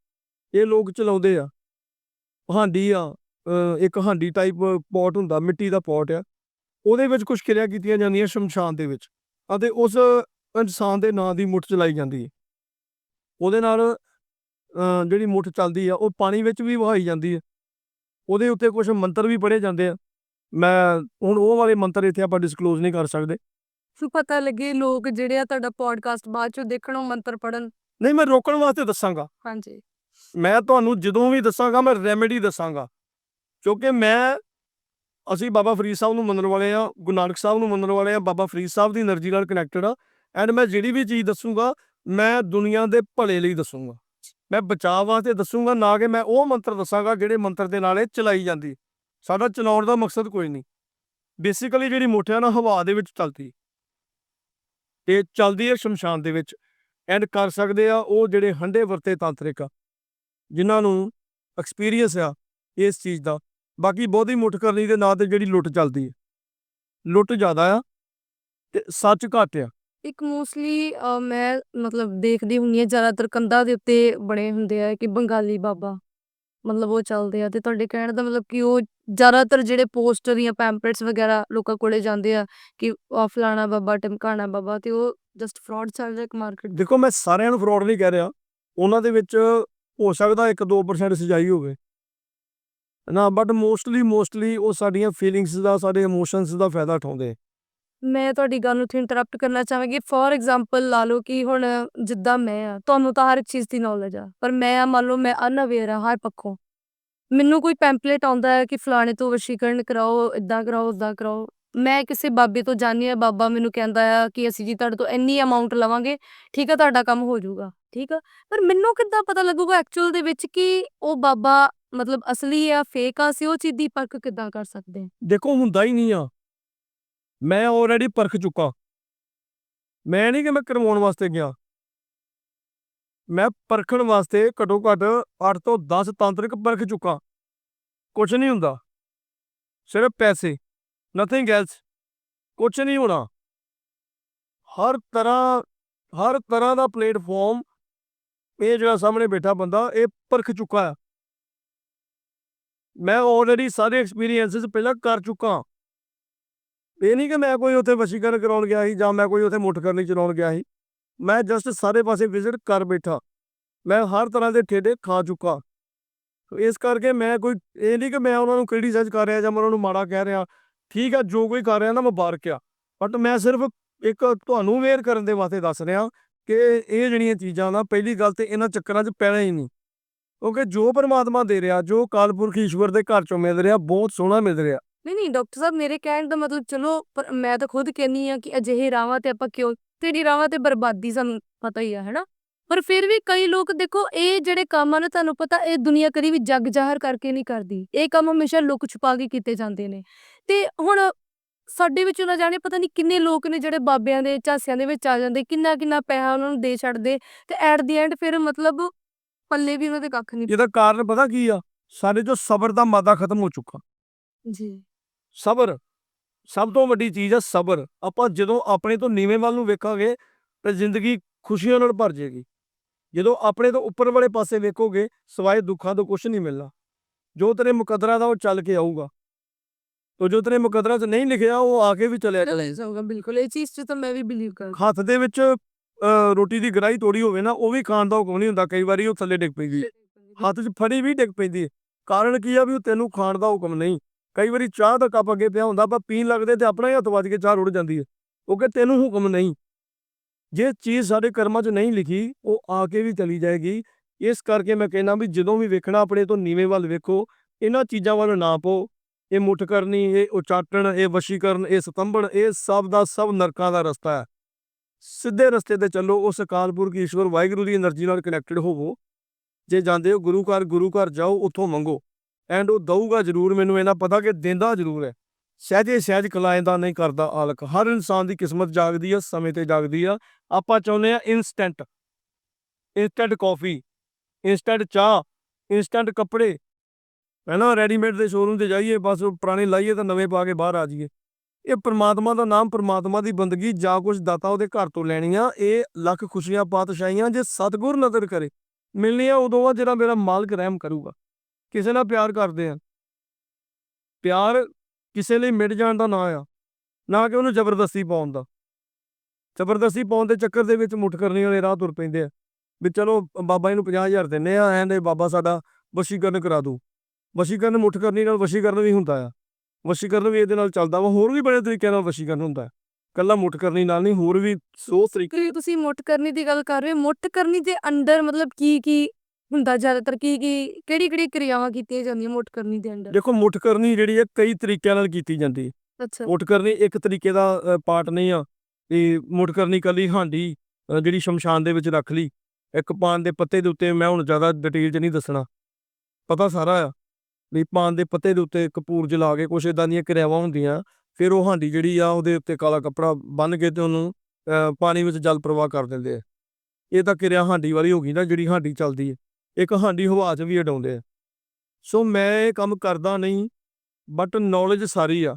ਇਹ ਲੋਕ ਚਲਾਉਂਦੇ ਆ। ਹਾਂਡੀ ਆ ਇੱਕ ਹਾਂਡੀ ਟਾਈਪ ਪੋਟ ਹੁੰਦਾ, ਮਿੱਟੀ ਦਾ ਪੋਟ ਆ। ਉਹਦੇ ਵਿੱਚ ਕੁਝ ਕਿਰਿਆ ਕੀਤੀਆਂ ਜਾਂਦੀਆਂ ਸ਼ਮਸ਼ਾਨ ਦੇ ਵਿੱਚ। ਅਤੇ ਉਸ ਇਨਸਾਨ ਦੇ ਨਾਂ ਦੀ ਮੁੱਠ ਚਲਾਈ ਜਾਂਦੀ ਹੈ ਉਹਦੇ ਨਾਲ ਜਿਹੜੀ ਮੁੱਠ ਚੱਲਦੀ ਆ ਉਹ ਪਾਣੀ ਵਿੱਚ ਵੀ ਵਹਾਈ ਜਾਂਦੀ ਹੈ ਉਹਦੇ ਉੱਤੇ ਕੁਝ ਮੰਤਰ ਵੀ ਪੜ੍ਹੇ ਜਾਂਦੇ ਆ। ਮੈਂ ਹੁਣ ਉਹ ਵਾਲੇ ਮੰਤਰ ਇੱਥੇ ਆਪਾਂ ਡਿਸਕਲੋਜ਼ ਨਹੀਂ ਕਰ ਸਕਦੇ। ਸੋ ਪਤਾ ਲੱਗੇ ਲੋਕ ਜਿਹੜੇ ਆ ਤੁਹਾਡਾ ਪੋਡਕਾਸਟ ਬਾਅਦ ਚੋਂ ਦੇਖਣ ਮੰਤਰ ਪੜਨ ਨਹੀਂ ਮੈਂ ਰੋਕਣ ਵਾਸਤੇ ਦੱਸਾਂਗਾ। ਹਾਂਜੀ। ਮੈਂ ਤੁਹਾਨੂੰ ਜਦੋਂ ਵੀ ਦੱਸਾਂਗਾ ਮੈਂ ਰੈਮੇਡੀ ਦੱਸਾਂਗਾ। ਕਿਉਂਕਿ ਮੈਂ ਅਸੀਂ ਬਾਬਾ ਫਰੀਦ ਸਾਹਿਬ ਨੂੰ ਮੰਨਣ ਵਾਲੇ ਆ ਗੁਰੂ ਨਾਨਕ ਸਾਹਿਬ ਨੂੰ ਮੰਨਣ ਵਾਲੇ ਆ ਬਾਬਾ ਫਰੀਦ ਸਾਹਿਬ ਦੀ એનર્ਜੀ ਨਾਲ ਕਨੈਕਟਡ ਆ ਐਂਡ ਮੈਂ ਜਿਹੜੀ ਵੀ ਚੀਜ਼ ਦੱਸੂਗਾ, ਮੈਂ ਦੁਨੀਆ ਦੇ ਭਲੇ ਲਈ ਦੱਸੂਗਾ। ਮੈਂ ਬਚਾਅ ਵਾਸਤੇ ਦੱਸੂਗਾ, ਨਾ ਕਿ ਮੈਂ ਉਹ ਮੰਤਰ ਦੱਸਾਂਗਾ ਜਿਹੜੇ ਮੰਤਰ ਦੇ ਨਾਲ ਇਹ ਚਲਾਈ ਜਾਂਦੀ ਸਾਡਾ ਚਲਾਉਣ ਦਾ ਮਕਸਦ ਕੋਈ ਨਹੀਂ। ਬੇਸਿਕਲੀ ਜਿਹੜੀ ਮੋਠਿਆ ਨਾ ਹਵਾ ਦੇ ਵਿੱਚ ਚਲਦੀ ਤੇ ਚੱਲਦੀ ਹੈ ਸ਼ਮਸ਼ਾਨ ਦੇ ਵਿੱਚ। ਐਂਡ ਕਰ ਸਕਦੇ ਆ ਉਹ ਜਿਹੜੇ ਹੰਡੇ ਵਰਤੇ ਤਾਂਤਰਿਕ ਆ, ਜਿਨ੍ਹਾਂ ਨੂੰ ਐਕਸਪੀਰੀਅੰਸ ਆ ਇਸ ਚੀਜ਼ ਦਾ। ਬਾਕੀ ਬਹੁਤੀ ਮੁੱਠ ਕਰਨੀ ਦੇ ਨਾਂ ਤੇ ਜਿਹੜੀ ਲੁੱਟ ਚੱਲਦੀ ਹੈ। ਲੁੱਟ ਜ਼ਿਆਦਾ ਆ ਤੇ ਸੱਚ ਘੱਟ ਆ। ਇੱਕ ਮੋਸਟਲੀ ਮੈਂ ਮਤਲਬ ਦੇਖਦੀ ਹੁੰਦੀ ਹਾਂ ਜ਼ਿਆਦਾਤਰ ਕੰਧਾਂ ਦੇ ਉੱਤੇ ਬਣੇ ਹੁੰਦੇ ਆ ਕਿ ਬੰਗਾਲੀ ਬਾਬਾ ਮਤਲਬ ਉਹ ਚੱਲਦੇ ਆ। ਤੇ ਤੁਹਾਡੇ ਕਹਿਣ ਦਾ ਮਤਲਬ ਕਿ ਉਹ ਜ਼ਿਆਦਾਤਰ ਜਿਹੜੇ ਪੋਸਟਰ ਜਾਂ ਪੈਂਪਲੇਟਸ ਵਗੈਰਾ ਲੋਕਾਂ ਕੋਲੇ ਜਾਂਦੇ ਆ ਕਿ ਫਲਾਣਾ ਬਾਬਾ ਟਮਕਾਣਾ ਬਾਬਾ ਤੇ ਉਹ ਜਸਟ ਫਰਾਡ ਚੱਲ ਰਿਹਾ ਇੱਕ ਮਾਰਕੀਟ ਦੇਖੋ ਮੈਂ ਸਾਰਿਆਂ ਨੂੰ ਫਰਾਡ ਨਹੀਂ ਕਹਿ ਰਿਹਾ। ਉਹਨਾਂ ਦੇ ਵਿੱਚ ਹੋ ਸਕਦਾ 1-2% ਸਜਾਈ ਹੋਵੇ। ਨਾ ਬਟ ਮੋਸਟਲੀ ਮੋਸਟਲੀ ਉਹ ਸਾਡੀਆਂ ਫੀਲਿੰਗਸ ਦਾ, ਸਾਡੇ ਇਮੋਸ਼ਨਸ ਦਾ ਫਾਇਦਾ ਉਠਾਉਂਦੇ ਮੈਂ ਤੁਹਾਡੀ ਗੱਲ ਨੂੰ ਇੰਟਰਰਪਟ ਕਰਨਾ ਚਾਹਾਂਗੀ। ਫੋਰ ਐਗਜ਼ਾਮਪਲ ਲਾ ਲਓ ਕਿ ਹੁਣ ਜਿੱਦਾਂ ਮੈਂ ਆ, ਤੁਹਾਨੂੰ ਤਾਂ ਹਰ ਇੱਕ ਚੀਜ਼ ਦੀ ਨੌਲੇਜ ਆ, ਪਰ ਮੈਂ ਆ, ਮੰਨ ਲਓ ਮੈਂ ਅਨਅਵੇਅਰ ਆ ਹਰ ਪੱਖੋਂ। ਮੈਨੂੰ ਕੋਈ ਪੈਂਪਲੇਟ ਆਉਂਦਾ ਹੈ ਕਿ ਫਲਾਣੇ ਤੋਂ ਵਸ਼ੀਕਰਨ ਕਰਾਓ ਇਦਾਂ ਕਰਾਓ ਉਦਾਂ ਕਰਾਓ ਮੈਂ ਕਿਸੇ ਬਾਬੇ ਤੋਂ ਜਾਣੀ ਆ ਬਾਬਾ ਮੈਨੂੰ ਕਹਿੰਦਾ ਆ ਕਿ ਅਸੀਂ ਜੀ ਤੁਹਾਡੇ ਤੋਂ ਇੰਨੀ ਅਮਾਉਂਟ ਲਵਾਂਗੇ, ਠੀਕ ਆ, ਤੁਹਾਡਾ ਕੰਮ ਹੋ ਜਾਊਗਾ, ਠੀਕ ਆ। ਪਰ ਮੈਨੂੰ ਕਿੱਦਾਂ ਪਤਾ ਲੱਗੂਗਾ ਐਕਚੁਅਲ ਦੇ ਵਿੱਚ ਕਿ ਉਹ ਬਾਬਾ ਮਤਲਬ ਅਸਲੀ ਆ ਫੇਕ ਆ ਸੀ ਉਹ ਚੀਜ਼ ਦੀ ਪਰਖ ਕਿੱਦਾਂ ਕਰ ਸਕਦੇ ਹਾਂ? ਦੇਖੋ, ਹੁੰਦਾ ਹੀ ਨਹੀਂ ਆ। ਮੈਂ ਆਲਰੇਡੀ ਪਰਖ ਚੁੱਕਾ। ਮੈਂ ਨਹੀਂ ਕਿ ਮੈਂ ਕਰਵਾਉਣ ਵਾਸਤੇ ਗਿਆ। ਮੈਂ ਪਰਖਣ ਵਾਸਤੇ ਘਟੋ ਘੱਟ 8 ਤੋਂ 10 ਤਾਂਤਰਿਕ ਪਰਖ ਚੁੱਕਾ। ਕੁਝ ਨਹੀਂ ਹੁੰਦਾ। ਸਿਰਫ ਪੈਸੇ। ਨਥਿੰਗ ਐਲਸ ਕੁਝ ਨਹੀਂ ਹੋਣਾ। ਹਰ ਤਰ੍ਹਾਂ ਹਰ ਤਰ੍ਹਾਂ ਦਾ ਪਲੇਟਫਾਰਮ ਇਹ ਜਿਹੜਾ ਸਾਹਮਣੇ ਬੈਠਾ ਬੰਦਾ, ਇਹ ਪਰਖ ਚੁੱਕਾ ਆ। ਮੈਂ ਆਲਰੇਡੀ ਸਾਰੇ ਐਕਸਪੀਰੀਐਂਸਸ ਪਹਿਲਾਂ ਕਰ ਚੁੱਕਾ। ਇਹ ਨਹੀਂ ਕਿ ਮੈਂ ਕੋਈ ਉੱਥੇ ਵਸ਼ੀਕਰਨ ਕਰਾਉਣ ਗਿਆ ਸੀ ਜਾਂ ਮੈਂ ਕੋਈ ਉੱਥੇ ਮੁੱਠ ਕਰਨੀ ਚਲਾਉਣ ਗਿਆ ਸੀ। ਮੈਂ ਜਸਟ ਸਾਰੇ ਪਾਸੇ ਵਿਜ਼ਿਟ ਕਰ ਬੈਠਾ। ਮੈਂ ਹਰ ਤਰ੍ਹਾਂ ਦੇ ਠੇਡੇ ਖਾ ਚੁੱਕਾ। ਸੋ ਇਸ ਕਰਕੇ ਮੈਂ ਕੋਈ, ਇਹ ਨਹੀਂ ਕਿ ਮੈਂ ਉਹਨਾਂ ਨੂੰ ਕ੍ਰਿਟਿਸਾਈਜ਼ ਕਰ ਰਿਹਾ ਜਾਂ ਮੈਂ ਉਹਨਾਂ ਨੂੰ ਮਾੜਾ ਕਹਿ ਰਿਹਾ। ਠੀਕ ਆ, ਜੋ ਕੋਈ ਕਰ ਰਿਹਾ ਨਾ ਮੁਬਾਰਕ ਆ ਬਟ ਮੈਂ ਸਿਰਫ ਇੱਕ ਤੁਹਾਨੂੰ ਵੇਅਰ ਕਰਨ ਦੇ ਵਾਸਤੇ ਦੱਸ ਰਿਹਾ ਕਿ ਇਹ ਜਿਹੜੀਆਂ ਚੀਜ਼ਾਂ ਨਾ, ਪਹਿਲੀ ਗੱਲ ਤੇ ਇਹਨਾਂ ਚੱਕਰਾਂ 'ਚ ਪੈਣਾ ਹੀ ਨਹੀਂ। ਕਿਉਂਕਿ ਜੋ ਪਰਮਾਤਮਾ ਦੇ ਰਿਹਾ, ਜੋ ਕਾਲਪੁਰਖ ਈਸ਼ਵਰ ਦੇ ਘਰ 'ਚੋਂ ਮਿਲ ਰਿਹਾ, ਬਹੁਤ ਸੋਹਣਾ ਮਿਲ ਰਿਹਾ। ਨਹੀਂ ਨਹੀਂ, ਡਾਕਟਰ ਸਾਹਿਬ, ਮੇਰੇ ਕਹਿਣ ਦਾ ਮਤਲਬ ਚਲੋ, ਪਰ ਮੈਂ ਤਾਂ ਖੁਦ ਕਹਿੰਨੀ ਆ ਕਿ ਅਜਿਹੇ ਰਾਵਾਂ ਤੇ ਆਪਾਂ ਕਿਉਂ, ਤੇਰੀ ਰਾਵਾਂ ਤੇ ਬਰਬਾਦੀ ਸਾਨੂੰ ਪਤਾ ਹੀ ਆ, ਹੈਨਾ? ਪਰ ਫਿਰ ਵੀ ਕਈ ਲੋਕ ਦੇਖੋ, ਇਹ ਜਿਹੜੇ ਕੰਮ ਆ ਨਾ, ਤੁਹਾਨੂੰ ਪਤਾ, ਇਹ ਦੁਨੀਆ ਕਦੀ ਵੀ ਜੱਗ ਜ਼ਾਹਰ ਕਰਕੇ ਨਹੀਂ ਕਰਦੀ। ਇਹ ਕੰਮ ਹਮੇਸ਼ਾ ਲੁਕ ਛੁਪਾ ਕੇ ਕੀਤੇ ਜਾਂਦੇ ਨੇ। ਤੇ ਹੁਣ ਸਾਡੇ ਵਿੱਚੋਂ ਨਾ ਜਾਣੇ ਪਤਾ ਨਹੀਂ ਕਿੰਨੇ ਲੋਕ ਨੇ ਜਿਹੜੇ ਬਾਬਿਆਂ ਦੇ ਝਾਂਸਿਆਂ ਦੇ ਵਿੱਚ ਆ ਜਾਂਦੇ ਕਿੰਨਾ ਕਿੰਨਾ ਪੈਸਾ ਉਹਨਾਂ ਨੂੰ ਦੇ ਛੱਡਦੇ ਤੇ ਐਟ ਦੀ ਐਂਡ ਫਿਰ ਮਤਲਬ ਪੱਲੇ ਵੀ ਉਹਨਾਂ ਦੇ ਕੱਖ ਨਹੀਂ ਇਹਦਾ ਕਾਰਨ ਪਤਾ ਕੀ ਆ? ਸਾਡੇ ਚੋਂ ਸਬਰ ਦਾ ਮਾਦਾ ਖਤਮ ਹੋ ਚੁੱਕਾ। ਜੀ। ਸਬਰ ਸਭ ਤੋਂ ਵੱਡੀ ਚੀਜ਼ ਆ ਸਬਰ। ਆਪਾਂ ਜਦੋਂ ਆਪਣੇ ਤੋਂ ਨੀਵੇਂ ਵੱਲ ਨੂੰ ਵੇਖਾਂਗੇ ਤਾਂ ਜ਼ਿੰਦਗੀ ਖੁਸ਼ੀਆਂ ਨਾਲ ਭਰ ਜਾਏਗੀ। ਜਦੋਂ ਆਪਣੇ ਤੋਂ ਉੱਪਰ ਵਾਲੇ ਪਾਸੇ ਵੇਖੋਗੇ ਸਵਾਏ ਦੁੱਖਾਂ ਤੋਂ ਕੁਝ ਨਹੀਂ ਮਿਲਣਾ। ਜੋ ਤੇਰੇ ਮੁਕੱਦਰਾਂ ਦਾ ਉਹ ਚੱਲ ਕੇ ਆਊਗਾ। ਤੋ ਜੋ ਤੇਰੇ ਮੁਕੱਦਰਾਂ 'ਚ ਨਹੀਂ ਲਿਖਿਆ ਉਹ ਆ ਕੇ ਵੀ ਚਲਿਆ ਜਾਊਗਾ। ਜਾਊਗਾ ਬਿਲਕੁਲ ਇਹ ਚੀਜ਼ 'ਚ ਤਾਂ ਮੈਂ ਵੀ ਬਿਲੀਵ ਕਰਦੀ ਹੱਥ ਦੇ ਵਿੱਚ ਰੋਟੀ ਦੀ ਗਰਾਈ ਤੋੜੀ ਹੋਵੇ ਨਾ ਉਹ ਵੀ ਖਾਣ ਦਾ ਹੁਕਮ ਨਹੀਂ ਹੁੰਦਾ ਕਈ ਵਾਰੀ ਉਹ ਥੱਲੇ ਡਿੱਗ ਪੈਂਦੀ ਹੈ ਹੱਥ 'ਚ ਫੜੀ ਵੀ ਡਿੱਗ ਪੈਂਦੀ ਹੈ ਕਾਰਨ ਕੀ ਆ ਵੀ ਉਹ ਤੈਨੂੰ ਖਾਣ ਦਾ ਹੁਕਮ ਨਹੀਂ ਕਈ ਵਾਰੀ ਚਾਹ ਦਾ ਕੱਪ ਅੱਗੇ ਪਿਆ ਹੁੰਦਾ ਆਪਾਂ ਪੀਣ ਲੱਗਦੇ ਤੇ ਆਪਣਾ ਹੀ ਹੱਥ ਵੱਜ ਕੇ ਚਾਹ ਰੁੜ ਜਾਂਦੀ ਹੈ ਕਿਉਂਕਿ ਤੈਨੂੰ ਹੁਕਮ ਨਹੀਂ ਜੇ ਚੀਜ਼ ਸਾਡੇ ਕਰਮਾਂ 'ਚ ਨਹੀਂ ਲਿਖੀ ਉਹ ਆ ਕੇ ਵੀ ਚਲੀ ਜਾਏਗੀ ਇਸ ਕਰਕੇ ਮੈਂ ਕਹਿੰਦਾ ਵੀ ਜਦੋਂ ਵੀ ਵੇਖਣਾ ਆਪਣੇ ਤੋਂ ਨੀਵੇਂ ਵੱਲ ਵੇਖੋ ਇਹਨਾਂ ਚੀਜ਼ਾਂ ਵੱਲ ਨਾ ਪੋ ਇਹ ਮੁੱਠ ਕਰਨੀ, ਇਹ ਉਚਾਟਣ, ਇਹ ਵਸ਼ੀਕਰਨ, ਇਹ ਸਤੰਬਣ, ਇਹ ਸਭ ਦਾ ਸਭ ਨਰਕਾਂ ਦਾ ਰਸਤਾ ਹੈ। ਸਿੱਧੇ ਰਸਤੇ ਤੇ ਚੱਲੋ, ਉਸ ਅਕਾਲਪੁਰ ਕੀ ਈਸ਼ਵਰ ਵਾਹਿਗੁਰੂ ਦੀ એનર્ਜੀ ਨਾਲ ਕਨੈਕਟਡ ਹੋਵੋ। ਜੇ ਜਾਂਦੇ ਹੋ ਗੁਰੂ ਘਰ ਗੁਰੂ ਘਰ ਜਾਓ, ਉੱਥੋਂ ਮੰਗੋ। ਐਂਡ ਉਹ ਦਊਗਾ ਜ਼ਰੂਰ, ਮੈਨੂੰ ਇਹਦਾ ਪਤਾ ਕਿ ਦਿੰਦਾ ਜ਼ਰੂਰ ਹੈ। ਸਹਿਜੇ ਸਹਿਜ ਕਲਾਇਦਾ ਨਹੀਂ ਕਰਦਾ ਆਲਕ। ਹਰ ਇਨਸਾਨ ਦੀ ਕਿਸਮਤ ਜਾਗਦੀ ਆ, ਸਮੇਂ ਤੇ ਜਾਗਦੀ ਆ। ਆਪਾਂ ਚਾਹੁੰਦੇ ਆ ਇਨਸਟੈਂਟ ਇਨਸਟੈਂਟ ਕਾਫੀ ਇਨਸਟੈਂਟ ਚਾਹ ਇਨਸਟੈਂਟ ਕੱਪੜੇ ਪਹਿਲਾਂ ਰੈਡੀਮੇਡ ਦੇ ਸ਼ੋਰੂਮ ਤੇ ਜਾਈਏ, ਬਸ ਪੁਰਾਣੇ ਲਾਈਏ ਤਾਂ ਨਵੇਂ ਪਾ ਕੇ ਬਾਹਰ ਆ ਜਾਈਏ। ਇਹ ਪ੍ਰਮਾਤਮਾ ਦਾ ਨਾਮ, ਪ੍ਰਮਾਤਮਾ ਦੀ ਬੰਦਗੀ ਜਾਂ ਕੁਝ ਦਾਤਾ ਉਹਦੇ ਘਰ ਤੋਂ ਲੈਣੀਆਂ, ਇਹ ਲੱਖ ਖੁਸ਼ੀਆਂ, ਪਾਤਸ਼ਾਹੀਆਂ ਜੇ ਸਤਿਗੁਰ ਨਜ਼ਰ ਕਰੇ, ਮਿਲਣੀਆਂ ਉਦੋਂ ਆ ਜਿਹੜਾ ਮੇਰਾ ਮਾਲਕ ਰਹਿਮ ਕਰੂਗਾ। ਕਿਸੇ ਨਾਲ ਪਿਆਰ ਕਰਦੇ ਆ ਪਿਆਰ ਕਿਸੇ ਲਈ ਮਿਟ ਜਾਣ ਦਾ ਨਾਂ ਆ, ਨਾ ਕਿ ਉਹਨੂੰ ਜ਼ਬਰਦਸਤੀ ਪਾਉਣ ਦਾ। ਜ਼ਬਰਦਸਤੀ ਪਾਉਣ ਦੇ ਚੱਕਰ ਦੇ ਵਿੱਚ ਮੁੱਠ ਕਰਨੀ ਵਾਲੇ ਰਾਹ ਤੁਰ ਪੈਂਦੇ ਆ। ਵੀ ਚਲੋ, ਬਾਬਾ ਜੀ ਨੂੰ 50000 ਦਿੰਨੇ ਆ ਐਂਦੇ ਬਾਬਾ ਸਾਡਾ ਵਸ਼ੀਕਰਨ ਕਰਾ ਦੂ। ਵਸ਼ੀਕਰਨ ਮੁੱਠ ਕਰਨੀ ਨਾਲ ਵਸ਼ੀਕਰਨ ਵੀ ਹੁੰਦਾ ਆ। ਵਸ਼ੀਕਰਨ ਵੀ ਇਹਦੇ ਨਾਲ ਚੱਲਦਾ ਵਾ ਹੋਰ ਵੀ ਬੜੇ ਤਰੀਕਿਆਂ ਨਾਲ ਵਸ਼ੀਕਰਨ ਹੁੰਦਾ ਕੱਲਾ ਮੁੱਠ ਕਰਨੀ ਨਾਲ ਨਹੀਂ ਹੋਰ ਵੀ ਸੌ ਤਰੀਕੇ ਤੁਸੀਂ ਮੁੱਠ ਕਰਨੀ ਦੀ ਗੱਲ ਕਰ ਰਹੇ ਹੋ। ਮੁੱਠ ਕਰਨੀ ਦੇ ਅੰਦਰ ਮਤਲਬ ਕੀ ਕੀ ਹੁੰਦਾ ਜ਼ਿਆਦਾਤਰ? ਕੀ ਕੀ ਕਿਹੜੀ ਕਿਹੜੀ ਕਿਰਿਆਵਾਂ ਕੀਤੀਆਂ ਜਾਂਦੀਆਂ ਮੁੱਠ ਕਰਨੀ ਦੇ ਅੰਦਰ? ਦੇਖੋ ਮੁੱਠ ਕਰਨੀ ਜਿਹੜੀ ਹੈ ਕਈ ਤਰੀਕਿਆਂ ਨਾਲ ਕੀਤੀ ਜਾਂਦੀ ਹੈ। ਅੱਛਾ। ਮੁੱਠ ਕਰਨੀ ਇੱਕ ਤਰੀਕੇ ਦਾ ਪਾਰਟ ਨਹੀਂ ਆ। ਵੀ ਮੁੱਠ ਕਰਨੀ ਕੱਲੀ ਹਾਂਡੀ ਜਿਹੜੀ ਸ਼ਮਸ਼ਾਨ ਦੇ ਵਿੱਚ ਰੱਖ ਲਈ। ਇੱਕ ਪਾਨ ਦੇ ਪੱਤੇ ਦੇ ਉੱਤੇ ਮੈਂ ਹੁਣ ਜ਼ਿਆਦਾ ਡਿਟੇਲ 'ਚ ਨਹੀਂ ਦੱਸਣਾ। ਪਤਾ ਸਾਰਾ ਆ। ਵੀ ਪਾਨ ਦੇ ਪੱਤੇ ਦੇ ਉੱਤੇ ਕਪੂਰ ਜਲਾ ਕੇ ਕੁਛ ਇਦਾਂ ਦੀਆਂ ਕਿਰਿਆਵਾਂ ਹੁੰਦੀਆਂ, ਫਿਰ ਉਹ ਹਾਂਡੀ ਜਿਹੜੀ ਆ ਉਹਦੇ ਉੱਤੇ ਕਾਲਾ ਕੱਪੜਾ ਬੰਨ੍ਹ ਕੇ ਤੇ ਉਹਨੂੰ ਪਾਣੀ ਵਿੱਚ ਜਲ ਪ੍ਰਵਾਹ ਕਰ ਦਿੰਦੇ ਆ। ਇਹ ਤਾਂ ਕਿਰਿਆ ਹਾਂਡੀ ਵਾਲੀ ਹੋ ਗਈ ਨਾ ਜਿਹੜੀ ਹਾਂਡੀ ਚੱਲਦੀ ਹੈ ਇੱਕ ਹਾਂਡੀ ਹਵਾ 'ਚ ਵੀ ਉਡਾਉਂਦੇ ਆ। ਸੋ ਮੈਂ ਇਹ ਕੰਮ ਕਰਦਾ ਨਹੀਂ ਬਟ ਨੌਲੇਜ ਸਾਰੀ ਆ।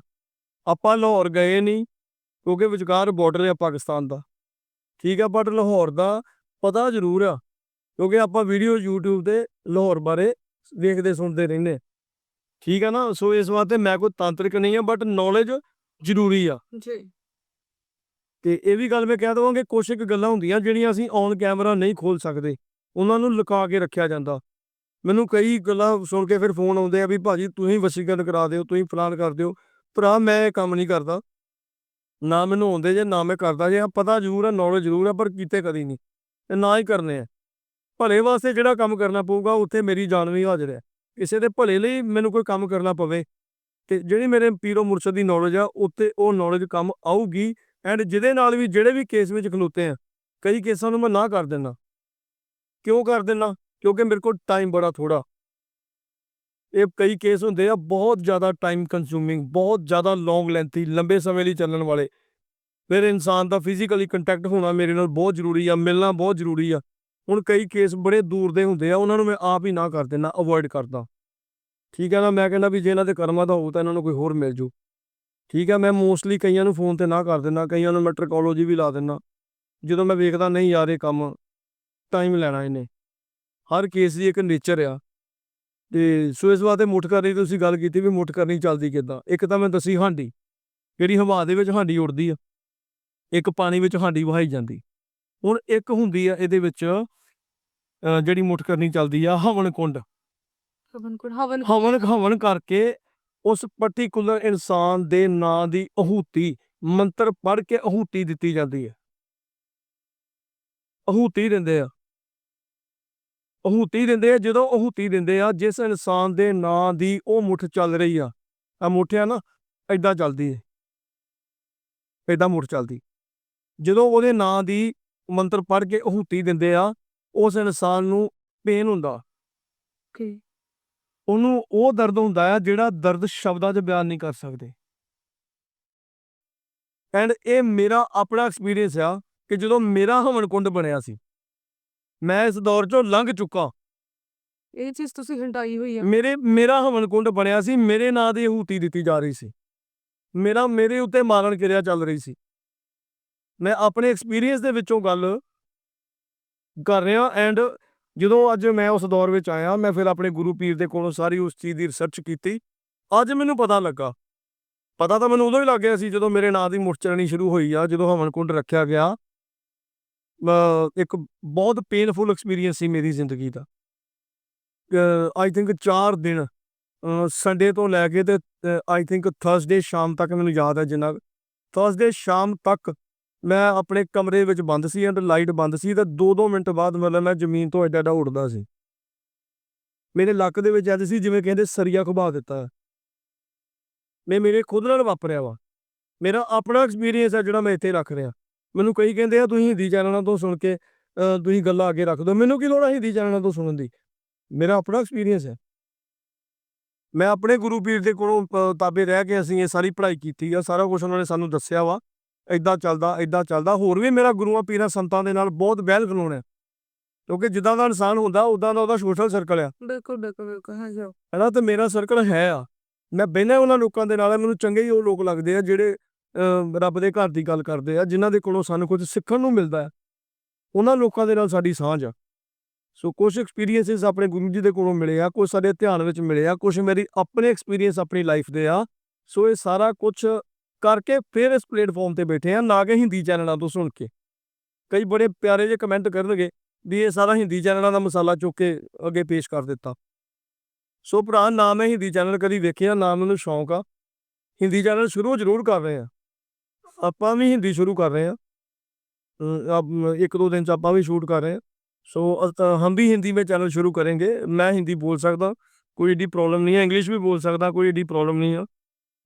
ਆਪਾਂ ਲਾਹੌਰ ਗਏ ਨਹੀਂ, ਕਿਉਂਕਿ ਵਿਚਕਾਰ ਬਾਰਡਰ ਆ ਪਾਕਿਸਤਾਨ ਦਾ। ਠੀਕ ਆ ਬਟ ਲਾਹੌਰ ਦਾ ਪਤਾ ਜ਼ਰੂਰ ਆ, ਕਿਉਂਕਿ ਆਪਾਂ ਵੀਡੀਓ YouTube ਤੇ ਲਾਹੌਰ ਬਾਰੇ ਵੇਖਦੇ ਸੁਣਦੇ ਰਹਿੰਦੇ ਠੀਕ ਆ ਨਾ? ਸੋ ਇਸ ਵਾਸਤੇ ਮੈਂ ਕੋਈ ਤਾਂਤਰਿਕ ਨਹੀਂ ਆ ਬਟ ਨੌਲੇਜ ਜ਼ਰੂਰੀ ਆ। ਜੀ। ਤੇ ਇਹ ਵੀ ਗੱਲ ਮੈਂ ਕਹਿ ਦਵਾਂਗੇ ਕੁਛ ਇੱਕ ਗੱਲਾਂ ਹੁੰਦੀਆਂ ਜਿਹੜੀਆਂ ਅਸੀਂ ਔਨ ਕੈਮਰਾ ਨਹੀਂ ਖੋਲ ਸਕਦੇ। ਉਹਨਾਂ ਨੂੰ ਲੁਕਾ ਕੇ ਰੱਖਿਆ ਜਾਂਦਾ। ਮੈਨੂੰ ਕਈ ਗੱਲਾਂ ਸੁਣ ਕੇ ਫਿਰ ਫੋਨ ਆਉਂਦੇ ਆ ਵੀ ਭਾਜੀ ਤੁਸੀਂ ਵਸੀਕਰਨ ਕਰਾ ਦਿਓ ਤੁਸੀਂ ਫਲਾਨ ਕਰ ਦਿਓ। ਭਰਾ ਮੈਂ ਇਹ ਕੰਮ ਨਹੀਂ ਕਰਦਾ। ਨਾ ਮੈਨੂੰ ਆਉਂਦੇ ਜੇ ਨਾ ਮੈਂ ਕਰਦਾ ਜੇ। ਪਤਾ ਜ਼ਰੂਰ ਹੈ ਨੌਲੇਜ ਜ਼ਰੂਰ ਹੈ ਪਰ ਕੀਤੇ ਕਦੀ ਨਹੀਂ। ਤੇ ਨਾ ਹੀ ਕਰਨੇ ਆ। ਭਲੇ ਵਾਸਤੇ ਜਿਹੜਾ ਕੰਮ ਕਰਨਾ ਪਊਗਾ ਉੱਥੇ ਮੇਰੀ ਜਾਨ ਵੀ ਹਾਜ਼ਰ ਹੈ। ਕਿਸੇ ਦੇ ਭਲੇ ਲਈ ਮੈਨੂੰ ਕੋਈ ਕੰਮ ਕਰਨਾ ਪਵੇ। ਤੇ ਜਿਹੜੀ ਮੇਰੇ ਪੀਰੋ ਮੁਰਸ਼ਦ ਦੀ ਨੌਲੇਜ ਆ ਉੱਤੇ ਉਹ ਨੌਲੇਜ ਕੰਮ ਆਊਗੀ ਐਂਡ ਜਿਹਦੇ ਨਾਲ ਵੀ ਜਿਹੜੇ ਵੀ ਕੇਸ ਵਿੱਚ ਖਲੋਤੇ ਆ, ਕਈ ਕੇਸਾਂ ਨੂੰ ਮੈਂ ਨਾ ਕਰ ਦਿੰਦਾ। ਕਿਉਂ ਕਰ ਦਿੰਦਾ? ਕਿਉਂਕਿ ਮੇਰੇ ਕੋਲ ਟਾਈਮ ਬੜਾ ਥੋੜਾ ਇਹ ਕਈ ਕੇਸ ਹੁੰਦੇ ਆ, ਬਹੁਤ ਜ਼ਿਆਦਾ ਟਾਈਮ ਕੰਜ਼ਿਊਮਿੰਗ ਬਹੁਤ ਜ਼ਿਆਦਾ ਲੌਂਗ ਲੈਂਥੀ ਲੰਬੇ ਸਮੇਂ ਲਈ ਚੱਲਣ ਵਾਲੇ। ਫਿਰ ਇਨਸਾਨ ਦਾ ਫਿਜ਼ੀਕਲੀ ਕੰਟੈਕਟ ਹੋਣਾ ਮੇਰੇ ਨਾਲ ਬਹੁਤ ਜ਼ਰੂਰੀ ਆ, ਮਿਲਣਾ ਬਹੁਤ ਜ਼ਰੂਰੀ ਆ। ਹੁਣ ਕਈ ਕੇਸ ਬੜੇ ਦੂਰ ਦੇ ਹੁੰਦੇ ਆ, ਉਹਨਾਂ ਨੂੰ ਮੈਂ ਆਪ ਹੀ ਨਾ ਕਰ ਦਿੰਦਾ ਅਵੋਇਡ ਕਰਦਾ। ਠੀਕ ਹੈ ਨਾ, ਮੈਂ ਕਹਿੰਦਾ ਵੀ ਜੇ ਇਹਨਾਂ ਦੇ ਕਰਮਾਂ ਦਾ ਹੋਊ ਤਾਂ ਇਹਨਾਂ ਨੂੰ ਕੋਈ ਹੋਰ ਮਿਲ ਜੂ। ਠੀਕ ਹੈ, ਮੈਂ ਮੋਸਟਲੀ ਕਈਆਂ ਨੂੰ ਫੋਨ ਤੇ ਨਾ ਕਰ ਦਿੰਦਾ, ਕਈਆਂ ਨੂੰ ਮੈਂ ਟ੍ਰਿਕੋਲੋਜੀ ਵੀ ਲਾ ਦਿੰਦਾ। ਜਦੋਂ ਮੈਂ ਵੇਖਦਾ, ਨਹੀਂ ਯਾਰ ਇਹ ਕੰਮ ਟਾਈਮ ਲੈਣਾ ਇਹਨੇ। ਹਰ ਕੇਸ ਦੀ ਇੱਕ ਨੇਚਰ ਆ। ਤੇ ਸੋ ਇਸ ਵਾਸਤੇ ਮੁੱਠ ਕਰਨੀ ਤੁਸੀਂ ਗੱਲ ਕੀਤੀ ਵੀ ਮੁੱਠ ਕਰਨੀ ਚੱਲਦੀ ਕਿੱਦਾਂ। ਇੱਕ ਤਾਂ ਮੈਂ ਦੱਸੀ ਹਾਂਡੀ, ਜਿਹੜੀ ਹਵਾ ਦੇ ਵਿੱਚ ਹਾਂਡੀ ਉੱਡਦੀ ਆ। ਇੱਕ ਪਾਣੀ ਵਿੱਚ ਹਾਂਡੀ ਵਹਾਈ ਜਾਂਦੀ। ਹੁਣ ਇੱਕ ਹੁੰਦੀ ਆ ਇਹਦੇ ਵਿੱਚ ਅ, ਜਿਹੜੀ ਮੁੱਠ ਕਰਨੀ ਚੱਲਦੀ ਆ ਹਵਨ ਕੁੰਡ। ਹਵਨ ਕੁੰਡ ਹਵਨ ਹਵਨ ਹਵਨ ਕਰਕੇ ਉਸ ਪਾਰਟਿਕੂਲਰ ਇਨਸਾਨ ਦੇ ਨਾਂ ਦੀ ਅਹੂਤੀ ਮੰਤਰ ਪੜ੍ਹ ਕੇ ਅਹੂਤੀ ਦਿੱਤੀ ਜਾਂਦੀ ਹੈ। ਅਹੂਤੀ ਦਿੰਦੇ ਆ। ਅਹੂਤੀ ਦਿੰਦੇ ਆ ਜਦੋਂ ਅਹੂਤੀ ਦਿੰਦੇ ਆ ਜਿਸ ਇਨਸਾਨ ਦੇ ਨਾਂ ਦੀ ਉਹ ਮੁੱਠ ਚੱਲ ਰਹੀ ਆ ਆ ਮੁੱਠਿਆ ਨਾ ਐਦਾਂ ਚੱਲਦੀ ਹੈ ਐਦਾਂ ਮੁੱਠ ਚੱਲਦੀ। ਜਦੋਂ ਉਹਦੇ ਨਾਂ ਦੀ ਮੰਤਰ ਪੜ੍ਹ ਕੇ ਅਹੂਤੀ ਦਿੰਦੇ ਆ ਉਸ ਇਨਸਾਨ ਨੂੰ ਪੇਨ ਹੁੰਦਾ। ਓਕੇ ਉਹਨੂੰ ਉਹ ਦਰਦ ਹੁੰਦਾ ਆ ਜਿਹੜਾ ਦਰਦ ਸ਼ਬਦਾਂ 'ਚ ਬਿਆਨ ਨਹੀਂ ਕਰ ਸਕਦੇ। ਐਂਡ ਇਹ ਮੇਰਾ ਆਪਣਾ ਐਕਸਪੀਰੀਅੰਸ ਆ ਕਿ ਜਦੋਂ ਮੇਰਾ ਹਵਨ ਕੁੰਡ ਬਣਿਆ ਸੀ ਮੈਂ ਇਸ ਦੌਰ 'ਚੋਂ ਲੰਘ ਚੁੱਕਾ। ਇਹ ਚੀਜ਼ ਤੁਸੀਂ ਹੰਡਾਈ ਹੋਈ ਆ। ਮੇਰੇ ਮੇਰਾ ਹਵਨ ਕੁੰਡ ਬਣਿਆ ਸੀ ਮੇਰੇ ਨਾਂ ਦੀ ਹੂਤੀ ਦਿੱਤੀ ਜਾ ਰਹੀ ਸੀ। ਮੇਰਾ ਮੇਰੇ ਉੱਤੇ ਮਾਰਨ ਕਿਰਿਆ ਚੱਲ ਰਹੀ ਸੀ। ਮੈਂ ਆਪਣੇ ਐਕਸਪੀਰੀਅੰਸ ਦੇ ਵਿੱਚੋਂ ਗੱਲ ਕਰ ਰਿਹਾ ਐਂਡ ਜਦੋਂ ਅੱਜ ਮੈਂ ਉਸ ਦੌਰ ਵਿੱਚ ਆਇਆ, ਮੈਂ ਫਿਰ ਆਪਣੇ ਗੁਰੂ ਪੀਰ ਦੇ ਕੋਲੋਂ ਸਾਰੀ ਉਸ ਚੀਜ਼ ਦੀ ਰਿਸਰਚ ਕੀਤੀ। ਅੱਜ ਮੈਨੂੰ ਪਤਾ ਲੱਗਾ। ਪਤਾ ਤਾਂ ਮੈਨੂੰ ਉਦੋਂ ਹੀ ਲੱਗ ਗਿਆ ਸੀ ਜਦੋਂ ਮੇਰੇ ਨਾਂ ਦੀ ਮੁੱਠ ਚੱਲਣੀ ਸ਼ੁਰੂ ਹੋਈ ਆ, ਜਦੋਂ ਹਵਨਕੁੰਡ ਰੱਖਿਆ ਗਿਆ। ਇੱਕ ਬਹੁਤ ਪੇਨਫੁਲ ਐਕਸਪੀਰੀਅੰਸ ਸੀ ਮੇਰੀ ਜ਼ਿੰਦਗੀ ਦਾ। ਆਈ ਥਿੰਕ 4 ਦਿਨ ਸੰਡੇ ਤੋਂ ਲੈ ਕੇ ਤੇ ਆਈ ਥਿੰਕ ਥਰਸਡੇ ਸ਼ਾਮ ਤੱਕ ਮੈਨੂੰ ਯਾਦ ਹੈ ਜਿੰਨਾ ਥਰਸਡੇ ਸ਼ਾਮ ਤੱਕ ਮੈਂ ਆਪਣੇ ਕਮਰੇ ਵਿੱਚ ਬੰਦ ਸੀ ਐਂਡ ਲਾਈਟ ਬੰਦ ਸੀ ਤਾਂ 2-2 ਮਿੰਟ ਬਾਅਦ ਮਤਲਬ ਮੈਂ ਜ਼ਮੀਨ ਤੋਂ ਐਡਾ ਐਡਾ ਉੱਡਦਾ ਸੀ। ਮੇਰੇ ਲੱਕ ਦੇ ਵਿੱਚ ਐਦ ਸੀ ਜਿਵੇਂ ਕਹਿੰਦੇ ਸਰੀਆ ਖੁਬਾ ਦਿੱਤਾ। ਮੈਂ ਮੇਰੇ ਖੁਦ ਨਾਲ ਵਾਪਰਿਆ ਵਾ। ਮੇਰਾ ਆਪਣਾ ਐਕਸਪੀਰੀਅੰਸ ਹੈ ਜਿਹੜਾ ਮੈਂ ਇੱਥੇ ਰੱਖ ਰਿਹਾ। ਮੈਨੂੰ ਕਈ ਕਹਿੰਦੇ ਆ, ਤੁਸੀਂ ਹਿੰਦੀ ਚੈਨਲਾਂ ਤੋਂ ਸੁਣ ਕੇ ਤੁਸੀਂ ਗੱਲਾਂ ਅੱਗੇ ਰੱਖ ਦਿਓ। ਮੈਨੂੰ ਕੀ ਲੋੜ ਹੈ ਹਿੰਦੀ ਚੈਨਲਾਂ ਤੋਂ ਸੁਣਨ ਦੀ? ਮੇਰਾ ਆਪਣਾ ਐਕਸਪੀਰੀਅੰਸ ਹੈ। ਮੈਂ ਆਪਣੇ ਗੁਰੂ ਪੀਰ ਦੇ ਕੋਲੋਂ ਤਾਬੇ ਰਹਿ ਕੇ ਅਸੀਂ ਇਹ ਸਾਰੀ ਪੜ੍ਹਾਈ ਕੀਤੀ ਆ। ਸਾਰਾ ਕੁਝ ਉਹਨਾਂ ਨੇ ਸਾਨੂੰ ਦੱਸਿਆ ਵਾ। ਇਦਾਂ ਚੱਲਦਾ ਇਦਾਂ ਚੱਲਦਾ। ਹੋਰ ਵੀ ਮੇਰਾ ਗੁਰੂਆਂ ਪੀਰਾਂ ਸੰਤਾਂ ਦੇ ਨਾਲ ਬਹੁਤ ਵਹਿਲ ਖਲੋਣਾ ਹੈ। ਕਿਉਂਕਿ ਜਿੱਦਾਂ ਦਾ ਇਨਸਾਨ ਹੁੰਦਾ ਉਦਾਂ ਦਾ ਉਹਦਾ ਸੋਸ਼ਲ ਸਰਕਲ ਆ। ਬਿਲਕੁਲ ਬਿਲਕੁਲ ਬਿਲਕੁਲ ਹਾਂ ਜੀ ਹੈਨਾ ਤੇ ਮੇਰਾ ਸਰਕਲ ਹੈ ਆ। ਮੈਂ ਬਹਿਨਾ ਉਹਨਾਂ ਲੋਕਾਂ ਦੇ ਨਾਲ ਮੈਨੂੰ ਚੰਗੇ ਹੀ ਉਹ ਲੋਕ ਲੱਗਦੇ ਆ ਜਿਹੜੇ ਰੱਬ ਦੇ ਘਰ ਦੀ ਗੱਲ ਕਰਦੇ ਆ ਜਿਨ੍ਹਾਂ ਦੇ ਕੋਲੋਂ ਸਾਨੂੰ ਕੁਝ ਸਿੱਖਣ ਨੂੰ ਮਿਲਦਾ ਹੈ ਉਹਨਾਂ ਲੋਕਾਂ ਦੇ ਨਾਲ ਸਾਡੀ ਸਾਂਝ ਆ। ਸੋ ਕੁਝ ਐਕਸਪੀਰੀਐਂਸਸ ਆਪਣੇ ਗੁਰੂ ਜੀ ਦੇ ਕੋਲੋਂ ਮਿਲੇ ਆ ਕੁਝ ਸਾਡੇ ਧਿਆਨ ਵਿੱਚ ਮਿਲੇ ਆ ਕੁਝ ਮੇਰੀ ਆਪਣੇ ਐਕਸਪੀਰੀਐਂਸ ਆਪਣੀ ਲਾਈਫ ਦੇ ਆ। ਸੋ ਇਹ ਸਾਰਾ ਕੁਝ ਕਰਕੇ ਫਿਰ ਇਸ ਪਲੇਟਫਾਰਮ ਤੇ ਬੈਠੇ ਆ ਨਾ ਕਿ ਹਿੰਦੀ ਚੈਨਲਾਂ ਤੋਂ ਸੁਣ ਕੇ। ਕਈ ਬੜੇ ਪਿਆਰੇ ਜਿਹੇ ਕਮੈਂਟ ਕਰਨਗੇ ਵੀ ਇਹ ਸਾਰਾ ਹਿੰਦੀ ਚੈਨਲਾਂ ਦਾ ਮਸਾਲਾ ਚੁੱਕ ਕੇ ਅੱਗੇ ਪੇਸ਼ ਕਰ ਦਿੱਤਾ। ਸੋ ਭਰਾ, ਨਾ ਮੈਂ ਹਿੰਦੀ ਚੈਨਲ ਕਦੀ ਵੇਖਿਆ, ਨਾ ਮੈਨੂੰ ਸ਼ੌਂਕ ਆ। ਹਿੰਦੀ ਚੈਨਲ ਸ਼ੁਰੂ ਜ਼ਰੂਰ ਕਰ ਰਹੇ ਆ ਆਪਾਂ ਵੀ ਹਿੰਦੀ ਸ਼ੁਰੂ ਕਰ ਰਹੇ ਆ ਅਬ ਇੱਕ ਦੋ ਦਿਨ ਚ ਆਪਾਂ ਵੀ ਸ਼ੂਟ ਕਰ ਰਹੇ ਆ ਸੋ ਹਮ ਵੀ ਹਿੰਦੀ ਵਿੱਚ ਚੈਨਲ ਸ਼ੁਰੂ ਕਰਾਂਗੇ। ਮੈਂ ਹਿੰਦੀ ਬੋਲ ਸਕਦਾ, ਕੋਈ ਏਡੀ ਪ੍ਰੋਬਲਮ ਨਹੀਂ ਹੈ ਇੰਗਲਿਸ਼ ਵੀ ਬੋਲ ਸਕਦਾ, ਕੋਈ ਏਡੀ ਪ੍ਰੋਬਲਮ ਨਹੀਂ ਆ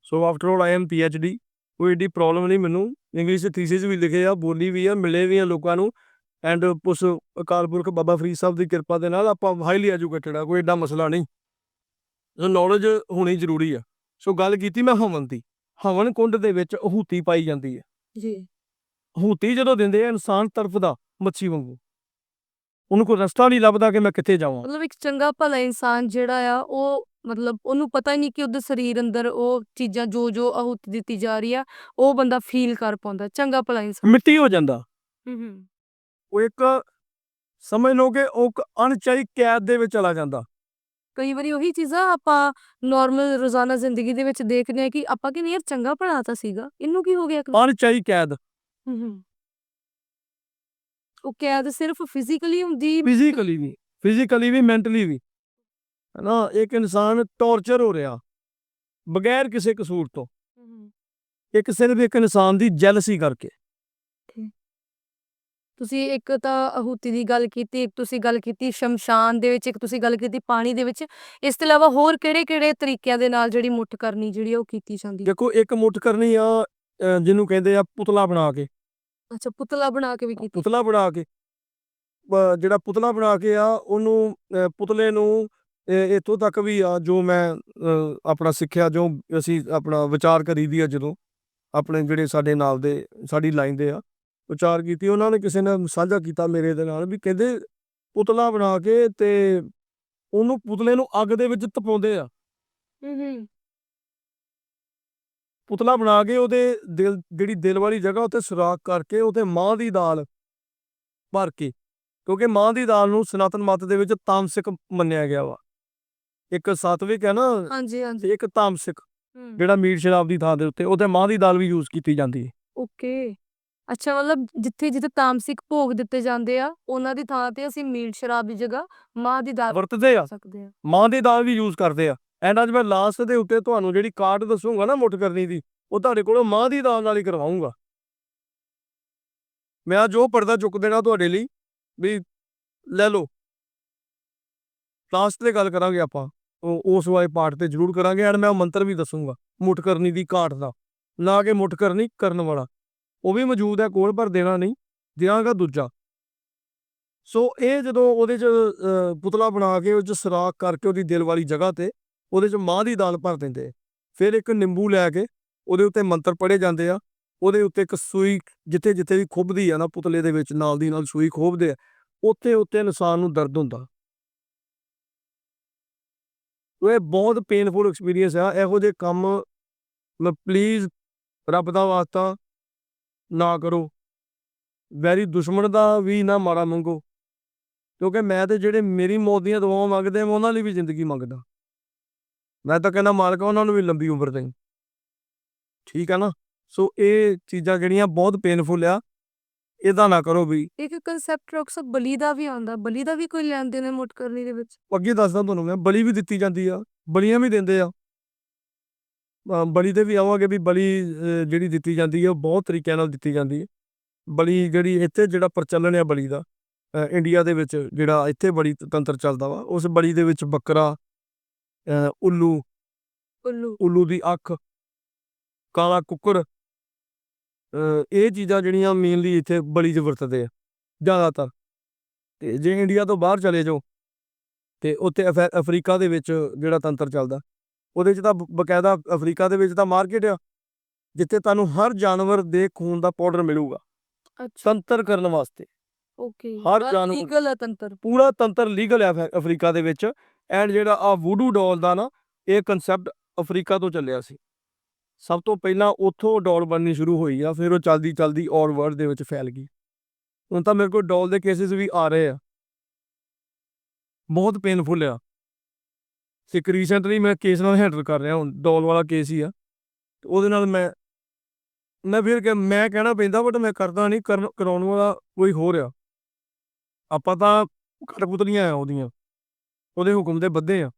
so after all I am P H D ਕੋਈ ਏਡੀ ਪ੍ਰੋਬਲਮ ਨਹੀਂ ਮੈਨੂੰ। ਇੰਗਲਿਸ਼ ਥੀਸਿਸ ਵੀ ਲਿਖੇ ਆ ਬੋਲੀ ਵੀ ਆ ਮਿਲੇ ਵੀ ਆ ਲੋਕਾਂ ਨੂੰ। ਐਂਡ ਉਸ ਅਕਾਲ ਪੁਰਖ ਬਾਬਾ ਫਰੀਦ ਸਾਹਿਬ ਦੀ ਕਿਰਪਾ ਦੇ ਨਾਲ ਆਪਾਂ ਹਾਈਲੀ ਐਜੂਕੇਟਡ ਆ ਕੋਈ ਏਡਾ ਮਸਲਾ ਨਹੀਂ। ਸੋ ਨੌਲੇਜ ਹੋਣੀ ਜ਼ਰੂਰੀ ਆ। ਸੋ ਗੱਲ ਕੀਤੀ ਮੈਂ ਹਵਨ ਦੀ। ਹਵਨ ਕੁੰਡ ਦੇ ਵਿੱਚ ਹੂਤੀ ਪਾਈ ਜਾਂਦੀ ਹੈ ਜੀ। ਹੂਤੀ ਜਦੋਂ ਦਿੰਦੇ ਆ ਇਨਸਾਨ ਤਰਫਦਾ ਮੱਛੀ ਵਾਂਗੂ। ਉਹਨੂੰ ਕੋਈ ਰਸਤਾ ਨਹੀਂ ਲੱਭਦਾ ਕਿ ਮੈਂ ਕਿੱਥੇ ਜਾਵਾਂ। ਮਤਲਬ ਇੱਕ ਚੰਗਾ ਭਲਾ ਇਨਸਾਨ ਜਿਹੜਾ ਆ ਉਹ ਮਤਲਬ ਉਹਨੂੰ ਪਤਾ ਹੀ ਨਹੀਂ ਕਿ ਉਹਦੇ ਸਰੀਰ ਅੰਦਰ ਉਹ ਚੀਜ਼ਾਂ ਜੋ ਜੋ ਆਹੁਤ ਦਿੱਤੀ ਜਾ ਰਹੀ ਆ ਉਹ ਬੰਦਾ ਫੀਲ ਕਰ ਪਾਉਂਦਾ ਚੰਗਾ ਭਲਾ ਇਨਸਾਨ। ਮਿੱਟੀ ਹੋ ਜਾਂਦਾ। ਹੂੰ ਹੂੰ। ਉਹ ਇੱਕ ਸਮਝ ਕਿ ਉਹ ਇੱਕ ਅਣਚਾਹੀ ਕੈਦ ਦੇ ਵਿੱਚ ਚਲਾ ਜਾਂਦਾ। ਕਈ ਵਾਰੀ ਉਹੀ ਚੀਜ਼ਾਂ ਆਪਾਂ ਨਾਰਮਲ ਰੋਜ਼ਾਨਾ ਜ਼ਿੰਦਗੀ ਦੇ ਵਿੱਚ ਦੇਖਦੇ ਆ ਕਿ ਆਪਾਂ ਕਹਿੰਦੇ ਯਾਰ ਚੰਗਾ ਭਲਾ ਤਾਂ ਸੀਗਾ ਇਹਨੂੰ ਕੀ ਹੋ ਗਿਆ ਅਣਚਾਹੀ ਕੈਦ। ਹੂੰ ਹੂੰ। ਉਹ ਕੈਦ ਸਿਰਫ ਫਿਜ਼ੀਕਲੀ ਹੁੰਦੀ ਫਿਜ਼ੀਕਲੀ ਵੀ ਫਿਜ਼ੀਕਲੀ ਵੀ ਮੈਂਟਲੀ ਵੀ। ਹਨਾ ਇੱਕ ਇਨਸਾਨ ਟੌਰਚਰ ਹੋ ਰਿਹਾ ਬਗੈਰ ਕਿਸੇ ਕਸੂਰ ਤੋਂ। ਇੱਕ ਸਿਰਫ ਇੱਕ ਇਨਸਾਨ ਦੀ ਜੈਲਸੀ ਕਰਕੇ। ਤੁਸੀਂ ਇੱਕ ਤਾਂ ਆਹੂਤੀ ਦੀ ਗੱਲ ਕੀਤੀ ਇੱਕ ਤੁਸੀਂ ਗੱਲ ਕੀਤੀ ਸ਼ਮਸ਼ਾਨ ਦੇ ਵਿੱਚ ਇੱਕ ਤੁਸੀਂ ਗੱਲ ਕੀਤੀ ਪਾਣੀ ਦੇ ਵਿੱਚ। ਇਸ ਤੋਂ ਇਲਾਵਾ ਹੋਰ ਕਿਹੜੇ-ਕਿਹੜੇ ਤਰੀਕਿਆਂ ਦੇ ਨਾਲ ਜਿਹੜੀ ਮੁੱਠ ਕਰਨੀ ਜਿਹੜੀ ਉਹ ਕੀਤੀ ਜਾਂਦੀ? ਹੈ ਦੇਖੋ ਇੱਕ ਮੁੱਠ ਕਰਨੀ ਆ ਜਿਹਨੂੰ ਕਹਿੰਦੇ ਆ ਪੁਤਲਾ ਬਣਾ ਕੇ। ਅੱਛਾ ਪੁਤਲਾ ਬਣਾ ਕੇ ਵੀ ਕੀਤੀ। ਪੁਤਲਾ ਬਣਾ ਕੇ। ਜਿਹੜਾ ਪੁਤਲਾ ਬਣਾ ਕੇ ਆ ਉਹਨੂੰ ਪੁਤਲੇ ਨੂੰ ਇਹ- ਇੱਥੋਂ ਤੱਕ ਵੀ ਆ ਜੋ ਮੈਂ ਅ, ਆਪਣਾ ਸਿੱਖਿਆ ਜੋ ਅਸੀਂ ਆਪਣਾ ਵਿਚਾਰ ਕਰੀਦੀ ਆ ਜਦੋਂ ਆਪਣੇ ਜਿਹੜੇ ਸਾਡੇ ਨਾਲ ਦੇ ਸਾਡੀ ਲਾਈਨ ਦੇ ਆ ਵਿਚਾਰ ਕੀਤੀ ਉਹਨਾਂ ਨੇ ਕਿਸੇ ਨੇ ਸਾਂਝਾ ਕੀਤਾ ਮੇਰੇ ਦੇ ਨਾਲ ਵੀ ਕਹਿੰਦੇ ਪੁਤਲਾ ਬਣਾ ਕੇ ਤੇ ਉਹਨੂੰ ਪੁਤਲੇ ਨੂੰ ਅੱਗ ਦੇ ਵਿੱਚ ਤਪਾਉਂਦੇ ਆ। ਹੂੰ ਹੂੰ। ਪੁਤਲਾ ਬਣਾ ਕੇ ਉਹਦੇ ਦਿਲ ਜਿਹੜੀ ਦਿਲ ਵਾਲੀ ਜਗ੍ਹਾ ਉੱਤੇ ਸੁਰਾਖ ਕਰਕੇ ਉੱਤੇ ਮਾਂ ਦੀ ਦਾਲ ਭਰ ਕੇ ਕਿਉਂਕਿ ਮਾਂ ਦੀ ਦਾਲ ਨੂੰ ਸਨਾਤਨ ਮਤ ਦੇ ਵਿੱਚ ਤਾਮਸਿਕ ਮੰਨਿਆ ਗਿਆ ਵਾ। ਇੱਕ ਸਾਤਵਿਕ ਹੈ ਨਾ ਹਾਂਜੀ ਹਾਂਜੀ। ਤੇ ਇੱਕ ਤਾਮਸਿਕ ਜਿਹੜਾ ਮੀਟ ਸ਼ਰਾਬ ਦੀ ਥਾਂ ਦੇ ਉੱਤੇ ਉਹਤੇ ਮਾਂ ਦੀ ਦਾਲ ਵੀ ਯੂਜ਼ ਕੀਤੀ ਜਾਂਦੀ ਹੈ। ਓਕੇ। ਅੱਛਾ ਮਤਲਬ ਜਿੱਥੇ ਜਿੱਥੇ ਤਾਮਸਿਕ ਭੋਗ ਦਿੱਤੇ ਜਾਂਦੇ ਆ ਉਹਨਾਂ ਦੀ ਥਾਂ ਤੇ ਅਸੀਂ ਮੀਟ ਸ਼ਰਾਬ ਦੀ ਜਗ੍ਹਾ ਮਾਂ ਦੀ ਦਾਲ ਵਰਤਦੇ ਆ। ਸਕਦੇ ਆ। ਮਾਂ ਦੀ ਦਾਲ ਵੀ ਯੂਜ਼ ਕਰਦੇ ਆ। ਐਂਡ ਅੱਜ ਮੈਂ ਲਾਸਟ ਦੇ ਉੱਤੇ ਤੁਹਾਨੂੰ ਜਿਹੜੀ ਕਾਰਡ ਦੱਸੂਗਾ ਨਾ ਮੁੱਠ ਕਰਨੀ ਦੀ ਉਹ ਤੁਹਾਡੇ ਕੋਲੋਂ ਮਾਂ ਦੀ ਦਾਲ ਨਾਲ ਹੀ ਕਰਵਾਉਂਗਾ। ਮੈਂ ਅੱਜ ਉਹ ਪਰਦਾ ਚੁੱਕ ਦੇਣਾ ਤੁਹਾਡੇ ਲਈ ਵੀ ਲੈ ਲਓ। ਲਾਸਟ ਤੇ ਗੱਲ ਕਰਾਂਗੇ ਆਪਾਂ। ਉਸ ਵਾਲੇ ਪਾਠ ਤੇ ਜ਼ਰੂਰ ਕਰਾਂਗੇ ਐਂਡ ਮੈਂ ਉਹ ਮੰਤਰ ਵੀ ਦੱਸੂਗਾ ਮੁੱਠ ਕਰਨੀ ਦੀ ਘਾਟ ਦਾ ਨਾ ਕਿ ਮੁੱਠ ਕਰਨੀ ਕਰਨ ਵਾਲਾ। ਉਹ ਵੀ ਮੌਜੂਦ ਹੈ ਕੋਲ ਪਰ ਦੇਣਾ ਨਹੀਂ ਦਿਆਂਗਾ ਦੂਜਾ। ਸੋ ਇਹ ਜਦੋਂ ਉਹਦੇ ਚ ਅ, ਪੁਤਲਾ ਬਣਾ ਕੇ ਉਹ ਚ ਸਰਾਖ ਕਰਕੇ ਉਹਦੀ ਦਿਲ ਵਾਲੀ ਜਗ੍ਹਾ ਤੇ ਉਹਦੇ ਚ ਮਾਂ ਦੀ ਦਾਲ ਭਰ ਦਿੰਦੇ ਆ। ਫਿਰ ਇੱਕ ਨਿੰਬੂ ਲੈ ਕੇ ਉਹਦੇ ਉੱਤੇ ਮੰਤਰ ਪੜ੍ਹੇ ਜਾਂਦੇ ਆ ਉਹਦੇ ਉੱਤੇ ਇੱਕ ਸੂਈ ਜਿੱਥੇ ਜਿੱਥੇ ਵੀ ਖੁੱਭਦੀ ਆ ਨਾ ਪੁਤਲੇ ਦੇ ਵਿੱਚ ਨਾਲ ਦੀ ਨਾਲ ਸੂਈ ਖੋਭਦੇ ਆ ਉੱਥੇ ਉੱਤੇ ਇਨਸਾਨ ਨੂੰ ਦਰਦ ਹੁੰਦਾ। ਇਹ ਬਹੁਤ ਪੇਨਫੁਲ ਐਕਸਪੀਰੀਅੰਸ ਆ। ਇਹੋ ਜਿਹੇ ਕੰਮ ਮੈਂ ਪਲੀਜ਼ ਰੱਬ ਦਾ ਵਾਸਤਾ ਨਾ ਕਰੋ। ਵੈਰੀ ਦੁਸ਼ਮਣ ਦਾ ਵੀ ਨਾ ਮਾੜਾ ਮੰਗੋ। ਕਿਉਂਕਿ ਮੈਂ ਤੇ ਜਿਹੜੇ ਮੇਰੀ ਮੌਤ ਦੀਆਂ ਦੁਆਵਾਂ ਮੰਗਦੇ ਆ, ਮੈਂ ਉਹਨਾਂ ਲਈ ਵੀ ਜ਼ਿੰਦਗੀ ਮੰਗਦਾ। ਮੈਂ ਤਾਂ ਕਹਿੰਦਾ ਮਾਲਕ ਉਹਨਾਂ ਨੂੰ ਵੀ ਲੰਬੀ ਉਮਰ ਦੇ ਠੀਕ ਆ ਨਾ? ਸੋ ਇਹ ਚੀਜ਼ਾਂ ਜਿਹੜੀਆਂ ਬਹੁਤ ਪੇਨਫੁਲ ਆ। ਇਹਦਾ ਨਾ ਕਰੋ ਵੀ ਇੱਕ ਕਨਸੈਪਟ ਰੋਕਸ ਬਲੀ ਦਾ ਵੀ ਆਉਂਦਾ ਬਲੀ ਦਾ ਵੀ ਕੋਈ ਦੇਣ ਹੈ ਮੁੱਠ ਕਰਨੀ ਦੇ ਵਿੱਚ। ਅੱਗੇ ਦੱਸਦਾ ਤੁਹਾਨੂੰ ਮੈਂ ਬਲੀ ਵੀ ਦਿੱਤੀ ਜਾਂਦੀ ਆ ਬਲੀਆਂ ਵੀ ਦਿੰਦੇ ਆ। ਬਲੀ ਤੇ ਵੀ ਆਵਾਂਗੇ ਵੀ ਬਲੀ ਜਿਹੜੀ ਦਿੱਤੀ ਜਾਂਦੀ ਹੈ ਉਹ ਬਹੁਤ ਤਰੀਕਿਆਂ ਨਾਲ ਦਿੱਤੀ ਜਾਂਦੀ ਹੈ ਬਲੀ ਜਿਹੜੀ ਇੱਥੇ ਜਿਹੜਾ ਪ੍ਰਚਲਨ ਆ ਬਲੀ ਦਾ ਇੰਡੀਆ ਦੇ ਵਿੱਚ ਜਿਹੜਾ ਇੱਥੇ ਬੜੀ ਤੰਤਰ ਚੱਲਦਾ ਵਾ ਉਸ ਬਲੀ ਦੇ ਵਿੱਚ ਬੱਕਰਾ ਉੱਲੂ ਉੱਲੂ। ਉੱਲੂ ਦੀ ਅੱਖ ਕਾਲਾ ਕੁੱਕੜ ਅ, ਇਹ ਚੀਜ਼ਾਂ ਜਿਹੜੀਆਂ ਮੇਨਲੀ ਇੱਥੇ ਬਲੀ 'ਚ ਵਰਤਦੇ ਆ ਜ਼ਿਆਦਾਤਰ। ਤੇ ਜੇ ਇੰਡੀਆ ਤੋਂ ਬਾਹਰ ਚਲੇ ਜਾਓ ਤੇ ਉੱਥੇ ਅਫੈ- ਅਫਰੀਕਾ ਦੇ ਵਿੱਚ ਜਿਹੜਾ ਤੰਤਰ ਚੱਲਦਾ ਉਹਦੇ 'ਚ ਤਾਂ ਬਕਾਇਦਾ ਅਫਰੀਕਾ ਦੇ ਵਿੱਚ ਤਾਂ ਮਾਰਕੀਟ ਆ ਜਿੱਥੇ ਤੁਹਾਨੂੰ ਹਰ ਜਾਨਵਰ ਦੇ ਖੂਨ ਦਾ ਪਾਊਡਰ ਮਿਲੂਗਾ। ਅੱਛਾ। ਤੰਤਰ ਕਰਨ ਵਾਸਤੇ। ਓਕੇ। ਹਰ ਜਾਨਵਰ- ਲੀਗਲ ਹੈ ਤੰਤਰ? ਪੂਰਾ ਤੰਤਰ ਲੀਗਲ ਹੈ ਅਫ- ਅਫਰੀਕਾ ਦੇ ਵਿੱਚ। ਐਂਡ ਜਿਹੜਾ ਆ ਵੂਡੂ ਡਾਲ ਦਾ ਨਾ ਇਹ ਕਨਸੈਪਟ ਅਫਰੀਕਾ ਤੋਂ ਚੱਲਿਆ ਸੀ। ਸਭ ਤੋਂ ਪਹਿਲਾਂ ਉੱਥੋਂ ਡੋਲ ਬਣਨੀ ਸ਼ੁਰੂ ਹੋਈ ਆ, ਫਿਰ ਉਹ ਚਲਦੀ ਚਲਦੀ ਔਰ ਵਰਲਡ ਦੇ ਵਿੱਚ ਫੈਲ ਗਈ। ਹੁਣ ਤਾਂ ਮੇਰੇ ਕੋਲ ਡੋਲ ਦੇ ਕੇਸਿਸ ਵੀ ਆ ਰਹੇ ਆ। ਬਹੁਤ ਪੇਨਫੁਲ ਆ। ਇੱਕ ਰੀਸੈਂਟਲੀ ਮੈਂ ਕੇਸ ਨਾਲ ਹੈਂਡਲ ਕਰ ਰਿਹਾ ਹੁਣ, ਡੋਲ ਵਾਲਾ ਕੇਸ ਹੀ ਆ। ਉਹਦੇ ਨਾਲ ਮੈਂ ਮੈਂ ਫਿਰ ਕਿ ਮੈਂ ਕਹਿਣਾ ਪੈਂਦਾ ਬਟ ਮੈਂ ਕਰਦਾ ਨਹੀਂ ਕਰਾਉਣ ਵਾਲਾ ਕੋਈ ਹੋਰ ਆ। ਆਪਾਂ ਤਾਂ ਕਠਪੁਤਲੀਆਂ ਆ ਉਹਦੀਆਂ। ਉਹਦੇ ਹੁਕਮ ਦੇ ਬੱਧੇ ਆ।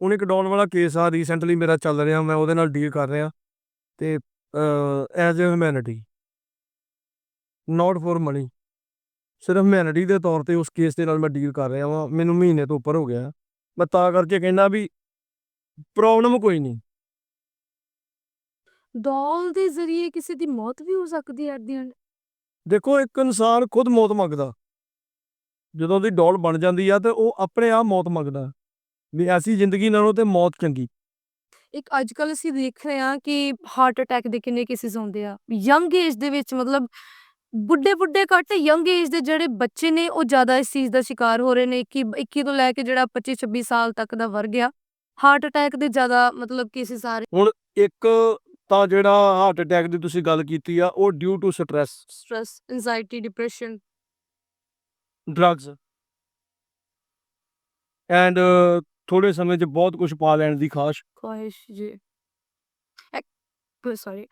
ਹੁਣ ਇੱਕ ਡਾਊਨ ਵਾਲਾ ਕੇਸ ਆ ਰੀਸੈਂਟਲੀ ਮੇਰਾ ਚੱਲ ਰਿਹਾ ਮੈਂ ਉਹਦੇ ਨਾਲ ਡੀਲ ਕਰ ਰਿਹਾ ਤੇ as a humanity not for money ਸਿਰਫ ਹਿਊਮੈਨਿਟੀ ਦੇ ਤੌਰ ਤੇ ਉਸ ਕੇਸ ਦੇ ਨਾਲ ਮੈਂ ਡੀਲ ਕਰ ਰਿਹਾ ਵਾਂ ਮੈਨੂੰ ਮਹੀਨੇ ਤੋਂ ਉੱਪਰ ਹੋ ਗਿਆ। ਮੈਂ ਤਾਂ ਕਰਕੇ ਕਹਿੰਦਾ ਵੀ ਪ੍ਰੋਬਲਮ ਕੋਈ ਨਹੀਂ। ਡੋਲ ਦੇ ਜ਼ਰੀਏ ਕਿਸੇ ਦੀ ਮੌਤ ਵੀ ਹੋ ਸਕਦੀ ਹੈ ਐਟ ਦੀ ਐਂਡ ਦੇਖੋ ਇੱਕ ਇਨਸਾਨ ਖੁਦ ਮੌਤ ਮੰਗਦਾ। ਜਦੋਂ ਦੀ ਡੋਲ ਬਣ ਜਾਂਦੀ ਆ ਤੇ ਉਹ ਆਪਣੇ ਆਪ ਮੌਤ ਮੰਗਦਾ। ਵੀ ਐਸੀ ਜ਼ਿੰਦਗੀ ਨਾਲੋਂ ਤੇ ਮੌਤ ਚੰਗੀ। ਇੱਕ ਅੱਜ ਕੱਲ ਅਸੀਂ ਦੇਖ ਰਹੇ ਹਾਂ ਕਿ ਹਾਰਟ ਅਟੈਕ ਦੇ ਕਿੰਨੇ ਕੇਸਿਸ ਹੁੰਦੇ ਆ। ਯੰਗ ਏਜ ਦੇ ਵਿੱਚ ਮਤਲਬ ਬੁੱਢੇ ਬੁੱਢੇ ਘੱਟ ਯੰਗ ਏਜ ਦੇ ਜਿਹੜੇ ਬੱਚੇ ਨੇ ਉਹ ਜ਼ਿਆਦਾ ਇਸ ਚੀਜ਼ ਦਾ ਸ਼ਿਕਾਰ ਹੋ ਰਹੇ ਨੇ 21 21 ਤੋਂ ਲੈ ਕੇ ਜਿਹੜਾ 25 26 ਸਾਲ ਤੱਕ ਦਾ ਵਰਗ ਆ ਹਾਰਟ ਅਟੈਕ ਦੇ ਜ਼ਿਆਦਾ ਮਤਲਬ ਕੇਸਿਸ ਆ ਰਹੇ। ਇੱਕ ਤਾਂ ਜਿਹੜਾ ਹਾਰਟ ਅਟੈਕ ਦੀ ਤੁਸੀਂ ਗੱਲ ਕੀਤੀ ਆ ਉਹ due to stress stress anxiety depression drugs and ਥੋੜੇ ਸਮੇਂ 'ਚ ਬਹੁਤ ਕੁਝ ਪਾ ਲੈਣ ਦੀ ਖਾਸ਼। ਖੁਆਇਸ਼ ਜੀ। ਸੌਰੀ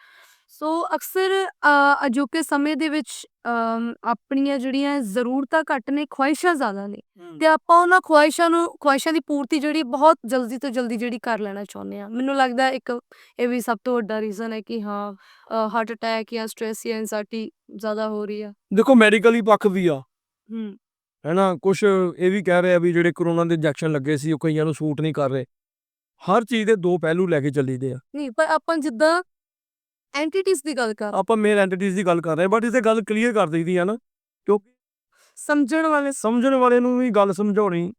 ਸੋ ਅਕਸਰ ਅ, ਅਜੋਕੇ ਸਮੇਂ ਦੇ ਵਿੱਚ ਅਮ, ਆਪਣੀਆਂ ਜਿਹੜੀਆਂ ਜ਼ਰੂਰਤਾਂ ਘੱਟ ਨੇ ਖੁਆਇਸ਼ਾਂ ਜ਼ਿਆਦਾ ਨੇ। ਤੇ ਆਪਾਂ ਉਹਨਾਂ ਖੁਆਇਸ਼ਾਂ ਨੂੰ ਖੁਆਇਸ਼ਾਂ ਦੀ ਪੂਰਤੀ ਜਿਹੜੀ ਬਹੁਤ ਜਲਦੀ ਤੋਂ ਜਲਦੀ ਜਿਹੜੀ ਕਰ ਲੈਣਾ ਚਾਹੁੰਦੇ ਆ ਮੈਨੂੰ ਲੱਗਦਾ ਇੱਕ ਇਹ ਵੀ ਸਭ ਤੋਂ ਵੱਡਾ ਰੀਜ਼ਨ ਹੈ ਕਿ ਹਾਂ ਹਾਰਟ ਅਟੈਕ ਜਾਂ ਸਟ੍ਰੈਸ ਜਾਂ ਐਂਜ਼ਾਇਟੀ ਜ਼ਿਆਦਾ ਹੋ ਰਹੀ ਆ। ਦੇਖੋ ਮੈਡੀਕਲੀ ਪੱਖ ਵੀ ਆ। ਹੂੰ। ਹੈਨਾ ਕੁਝ ਇਹ ਵੀ ਕਹਿ ਰਹੇ ਆ ਵੀ ਜਿਹੜੇ ਕਰੋਨਾ ਦੇ ਇੰਜੈਕਸ਼ਨ ਲੱਗੇ ਸੀ ਉਹ ਕਈਆਂ ਨੂੰ ਸੂਟ ਨਹੀਂ ਕਰ ਰਹੇ। ਹਰ ਚੀਜ਼ ਦੇ ਦੋ ਪਹਿਲੂ ਲੈ ਕੇ ਚੱਲੀਦੇ ਆ। ਨਹੀਂ ਪਰ ਆਪਾਂ ਜਿੱਦਾਂ ਐਂਟੀਟੀਜ਼ ਦੀ ਗੱਲ ਕਰ ਆਪਾਂ ਮੇਨ ਐਂਟੀਟੀਜ਼ ਦੀ ਗੱਲ ਕਰ ਰਹੇ ਬਟ ਇਸੇ ਗੱਲ ਕਲੀਅਰ ਕਰ ਦਈਦੀ ਆ ਨਾ ਕਿਉਂਕਿ ਸਮਝਣ ਵਾਲੇ। ਸਮਝਣ ਵਾਲੇ ਨੂੰ ਵੀ ਗੱਲ ਸਮਝਾਉਣੀ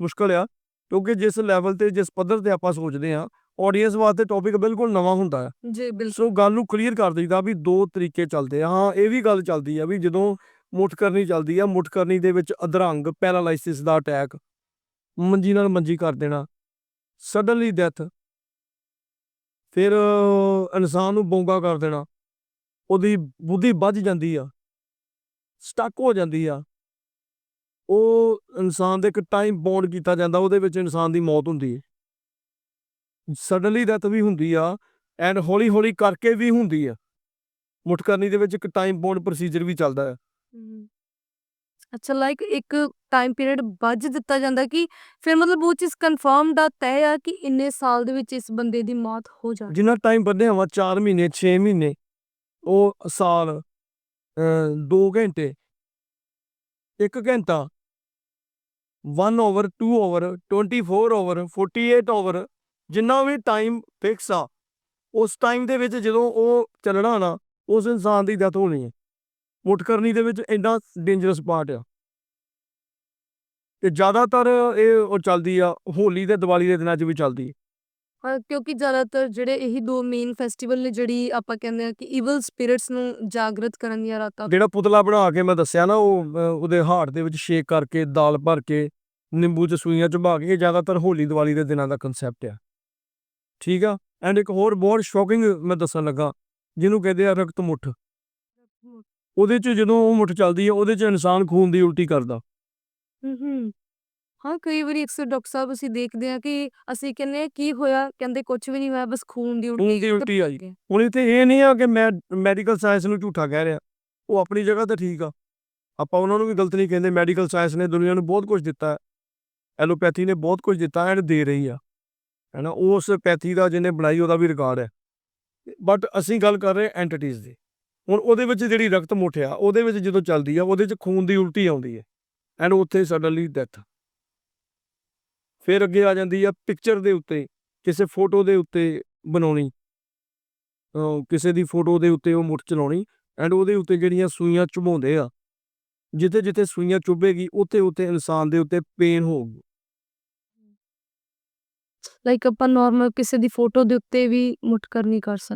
ਮੁਸ਼ਕਲ ਆ ਕਿਉਂਕਿ ਜਿਸ ਲੈਵਲ ਤੇ ਜਿਸ ਪੱਧਰ ਤੇ ਆਪਾਂ ਸੋਚਦੇ ਆ ਆਡੀਅנס ਵਾਸਤੇ ਟੌਪਿਕ ਬਿਲਕੁਲ ਨਵਾਂ ਹੁੰਦਾ ਹੈ। ਜੀ ਬਿਲਕੁਲ। ਸੋ ਗੱਲ ਨੂੰ ਕਲੀਅਰ ਕਰ ਦਈਦਾ ਵੀ ਦੋ ਤਰੀਕੇ ਚੱਲਦੇ ਆ। ਹਾਂ ਇਹ ਵੀ ਗੱਲ ਚੱਲਦੀ ਆ ਵੀ ਜਦੋਂ ਮੁੱਠਕਰਨੀ ਚੱਲਦੀ ਆ। ਮੁੱਠਕਰਨੀ ਦੇ ਵਿੱਚ ਅਧਰੰਗ ਪੈਰਾਲਾਈਸਿਸ ਦਾ ਅਟੈਕ। ਮੰਜੀ ਨਾਲ ਮੰਜੀ ਕਰ ਦੇਣਾ। Suddenly death. ਫਿਰ ਇਨਸਾਨ ਨੂੰ ਬੌਂਗਾ ਕਰ ਦੇਣਾ। ਉਹਦੀ ਬੁੱਧੀ ਵੱਜ ਜਾਂਦੀ ਆ। ਸਟਕ ਹੋ ਜਾਂਦੀ ਆ। ਉਹ ਇਨਸਾਨ ਦੇ ਇੱਕ ਟਾਈਮ ਬੌਂਡ ਕੀਤਾ ਜਾਂਦਾ। ਉਹਦੇ ਵਿੱਚ ਇਨਸਾਨ ਦੀ ਮੌਤ ਹੁੰਦੀ ਹੈ ਸਡਨਲੀ ਡੈਥ ਵੀ ਹੁੰਦੀ ਆ ਐਂਡ ਹੌਲੀ ਹੌਲੀ ਕਰਕੇ ਵੀ ਹੁੰਦੀ ਆ। ਮੁੱਠਕਰਨੀ ਦੇ ਵਿੱਚ ਇੱਕ ਟਾਈਮ ਬੌਂਡ ਪ੍ਰੋਸੀਜਰ ਵੀ ਚੱਲਦਾ ਹੈ ਅੱਛਾ ਲਾਈਕ ਇੱਕ ਟਾਈਮ ਪੀਰੀਅਡ ਵੱਜ ਦਿੱਤਾ ਜਾਂਦਾ ਕਿ ਫਿਰ ਮਤਲਬ ਉਹ ਚੀਜ਼ ਕਨਫਰਮਡ ਆ ਤੈਅ ਆ ਕਿ ਇੰਨੇ ਸਾਲ ਦੇ ਵਿੱਚ ਇਸ ਬੰਦੇ ਦੀ ਮੌਤ ਹੋ ਜਾਣੀ। ਜਿੰਨਾ ਟਾਈਮ ਬੰਦੇ ਹਵਾ 4 ਮਹੀਨੇ 6 ਮਹੀਨੇ, ਉਹ ਸਾਲ 2 ਘੰਟੇ 1 ਘੰਟਾ 1 ਓਵਰ 2 ਓਵਰ 24 ਓਵਰ 48 ਓਵਰ ਜਿੰਨਾ ਵੀ ਟਾਈਮ ਫਿਕਸ ਆ, ਉਸ ਟਾਈਮ ਦੇ ਵਿੱਚ ਜਦੋਂ ਉਹ ਚੱਲਣਾ ਨਾ, ਉਸ ਇਨਸਾਨ ਦੀ ਡੈਥ ਹੋਣੀ ਹੈ। ਮੁੱਠ ਕਰਨੀ ਦੇ ਵਿੱਚ ਇੰਨਾ ਡੇਂਜਰਸ ਪਾਰਟ ਆ। ਤੇ ਜ਼ਿਆਦਾਤਰ ਇਹ ਉਹ ਚੱਲਦੀ ਆ ਹੋਲੀ ਤੇ ਦੀਵਾਲੀ ਦੇ ਦਿਨਾਂ 'ਚ ਵੀ ਚੱਲਦੀ ਕਿਉਂਕਿ ਜ਼ਿਆਦਾਤਰ ਜਿਹੜੇ ਇਹੀ ਦੋ ਮੇਨ ਫੈਸਟੀਵਲ ਨੇ ਜਿਹੜੀ ਆਪਾਂ ਕਹਿੰਦੇ ਆ ਕਿ ਇਵਲ ਸਪਿਰਿਟਸ ਨੂੰ ਜਾਗਰਤ ਕਰਨ ਦੀਆਂ ਰਾਤਾਂ। ਜਿਹੜਾ ਪੁਤਲਾ ਬਣਾ ਕੇ ਮੈਂ ਦੱਸਿਆ ਨਾ ਉਹ ਉਹਦੇ ਹਾਰਟ ਦੇ ਵਿੱਚ ਸ਼ੇਕ ਕਰਕੇ ਦਾਲ ਭਰ ਕੇ ਨਿੰਬੂ ਚ ਸੂਈਆਂ ਚੁਬਾ ਕੇ ਇਹ ਜ਼ਿਆਦਾਤਰ ਹੋਲੀ ਦੀਵਾਲੀ ਦੇ ਦਿਨਾਂ ਦਾ ਕਨਸੈਪਟ ਆ। ਠੀਕ ਆ? ਐਂਡ ਇੱਕ ਹੋਰ ਬਹੁਤ ਸ਼ੌਕਿੰਗ ਮੈਂ ਦੱਸਣ ਲੱਗਾ ਜਿਹਨੂੰ ਕਹਿੰਦੇ ਆ ਰਕਤ ਮੁੱਠ। ਉਹਦੇ ਚ ਜਦੋਂ ਉਹ ਮੁੱਠ ਚੱਲਦੀ ਹੈ ਉਹਦੇ ਚ ਇਨਸਾਨ ਖੂਨ ਦੀ ਉਲਟੀ ਕਰਦਾ। ਹੂੰ ਕਈ ਵਾਰੀ ਅਕਸਰ ਡਾਕਟਰ ਸਾਹਿਬ ਅਸੀਂ ਦੇਖਦੇ ਆ ਕਿ ਅਸੀਂ ਕਹਿੰਦੇ ਆ ਕੀ ਹੋਇਆ? ਕਹਿੰਦੇ ਕੁਝ ਵੀ ਨਹੀਂ ਹੋਇਆ ਬਸ ਖੂਨ ਦੀ ਖੂਨ ਦੀ ਉਲਟੀ ਆਈ। ਹੁਣ ਇੱਥੇ ਇਹ ਨਹੀਂ ਆ ਕਿ ਮੈਂ ਮੈਡੀਕਲ ਸਾਇੰਸ ਨੂੰ ਝੂਠਾ ਕਹਿ ਰਿਹਾ। ਉਹ ਆਪਣੀ ਜਗ੍ਹਾ ਤੇ ਠੀਕ ਆ। ਆਪਾਂ ਉਹਨਾਂ ਨੂੰ ਵੀ ਗਲਤ ਨਹੀਂ ਕਹਿੰਦੇ ਮੈਡੀਕਲ ਸਾਇੰਸ ਨੇ ਦੁਨੀਆ ਨੂੰ ਬਹੁਤ ਕੁਝ ਦਿੱਤਾ। ਐਲੋਪੈਥੀ ਨੇ ਬਹੁਤ ਕੁਝ ਦਿੱਤਾ ਐਂਡ ਦੇ ਰਹੀ ਆ। ਹੈਨਾ ਉਸ ਪੈਥੀ ਦਾ ਜਿਹਨੇ ਬਣਾਈ ਉਹਦਾ ਵੀ ਰਿਕਾਰਡ ਹੈ। ਬਟ ਅਸੀਂ ਗੱਲ ਕਰ ਰਹੇ ਐਂਟੀਟੀਜ਼ ਦੀ। ਹੁਣ ਉਹਦੇ ਵਿੱਚ ਜਿਹੜੀ ਰਕਤ ਮੁੱਠ ਉਹਦੇ ਵਿੱਚ ਜਦੋਂ ਚੱਲਦੀ ਆ, ਉਹਦੇ 'ਚ ਖੂਨ ਦੀ ਉਲਟੀ ਆਉਂਦੀ ਹੈ ਐਂਡ ਉੱਥੇ ਸਡਨਲੀ ਡੈਥ ਫਿਰ ਅੱਗੇ ਆ ਜਾਂਦੀ ਆ ਪਿਕਚਰ ਦੇ ਉੱਤੇ, ਕਿਸੇ ਫੋਟੋ ਦੇ ਉੱਤੇ ਬਣਾਉਣੀ। ਕਿਸੇ ਦੀ ਫੋਟੋ ਦੇ ਉੱਤੇ ਉਹ ਮੁੱਠ ਚਲਾਉਣੀ ਐਂਡ ਉਹਦੇ ਉੱਤੇ ਜਿਹੜੀਆਂ ਸੂਈਆਂ ਚੁਭਾਉਂਦੇ ਆ, ਜਿੱਥੇ ਜਿੱਥੇ ਸੂਈਆਂ ਚੁਭੇਗੀ ਉੱਥੇ ਉੱਥੇ ਇਨਸਾਨ ਦੇ ਉੱਤੇ ਪੇਨ ਹੋਊਗੀ। ਲਾਈਕ ਆਪਾਂ ਨਾਰਮਲ ਕਿਸੇ ਦੀ ਫੋਟੋ ਦੇ ਉੱਤੇ ਵੀ ਮੁੱਠ ਕਰਨੀ ਕਰ ਸਕਦੇ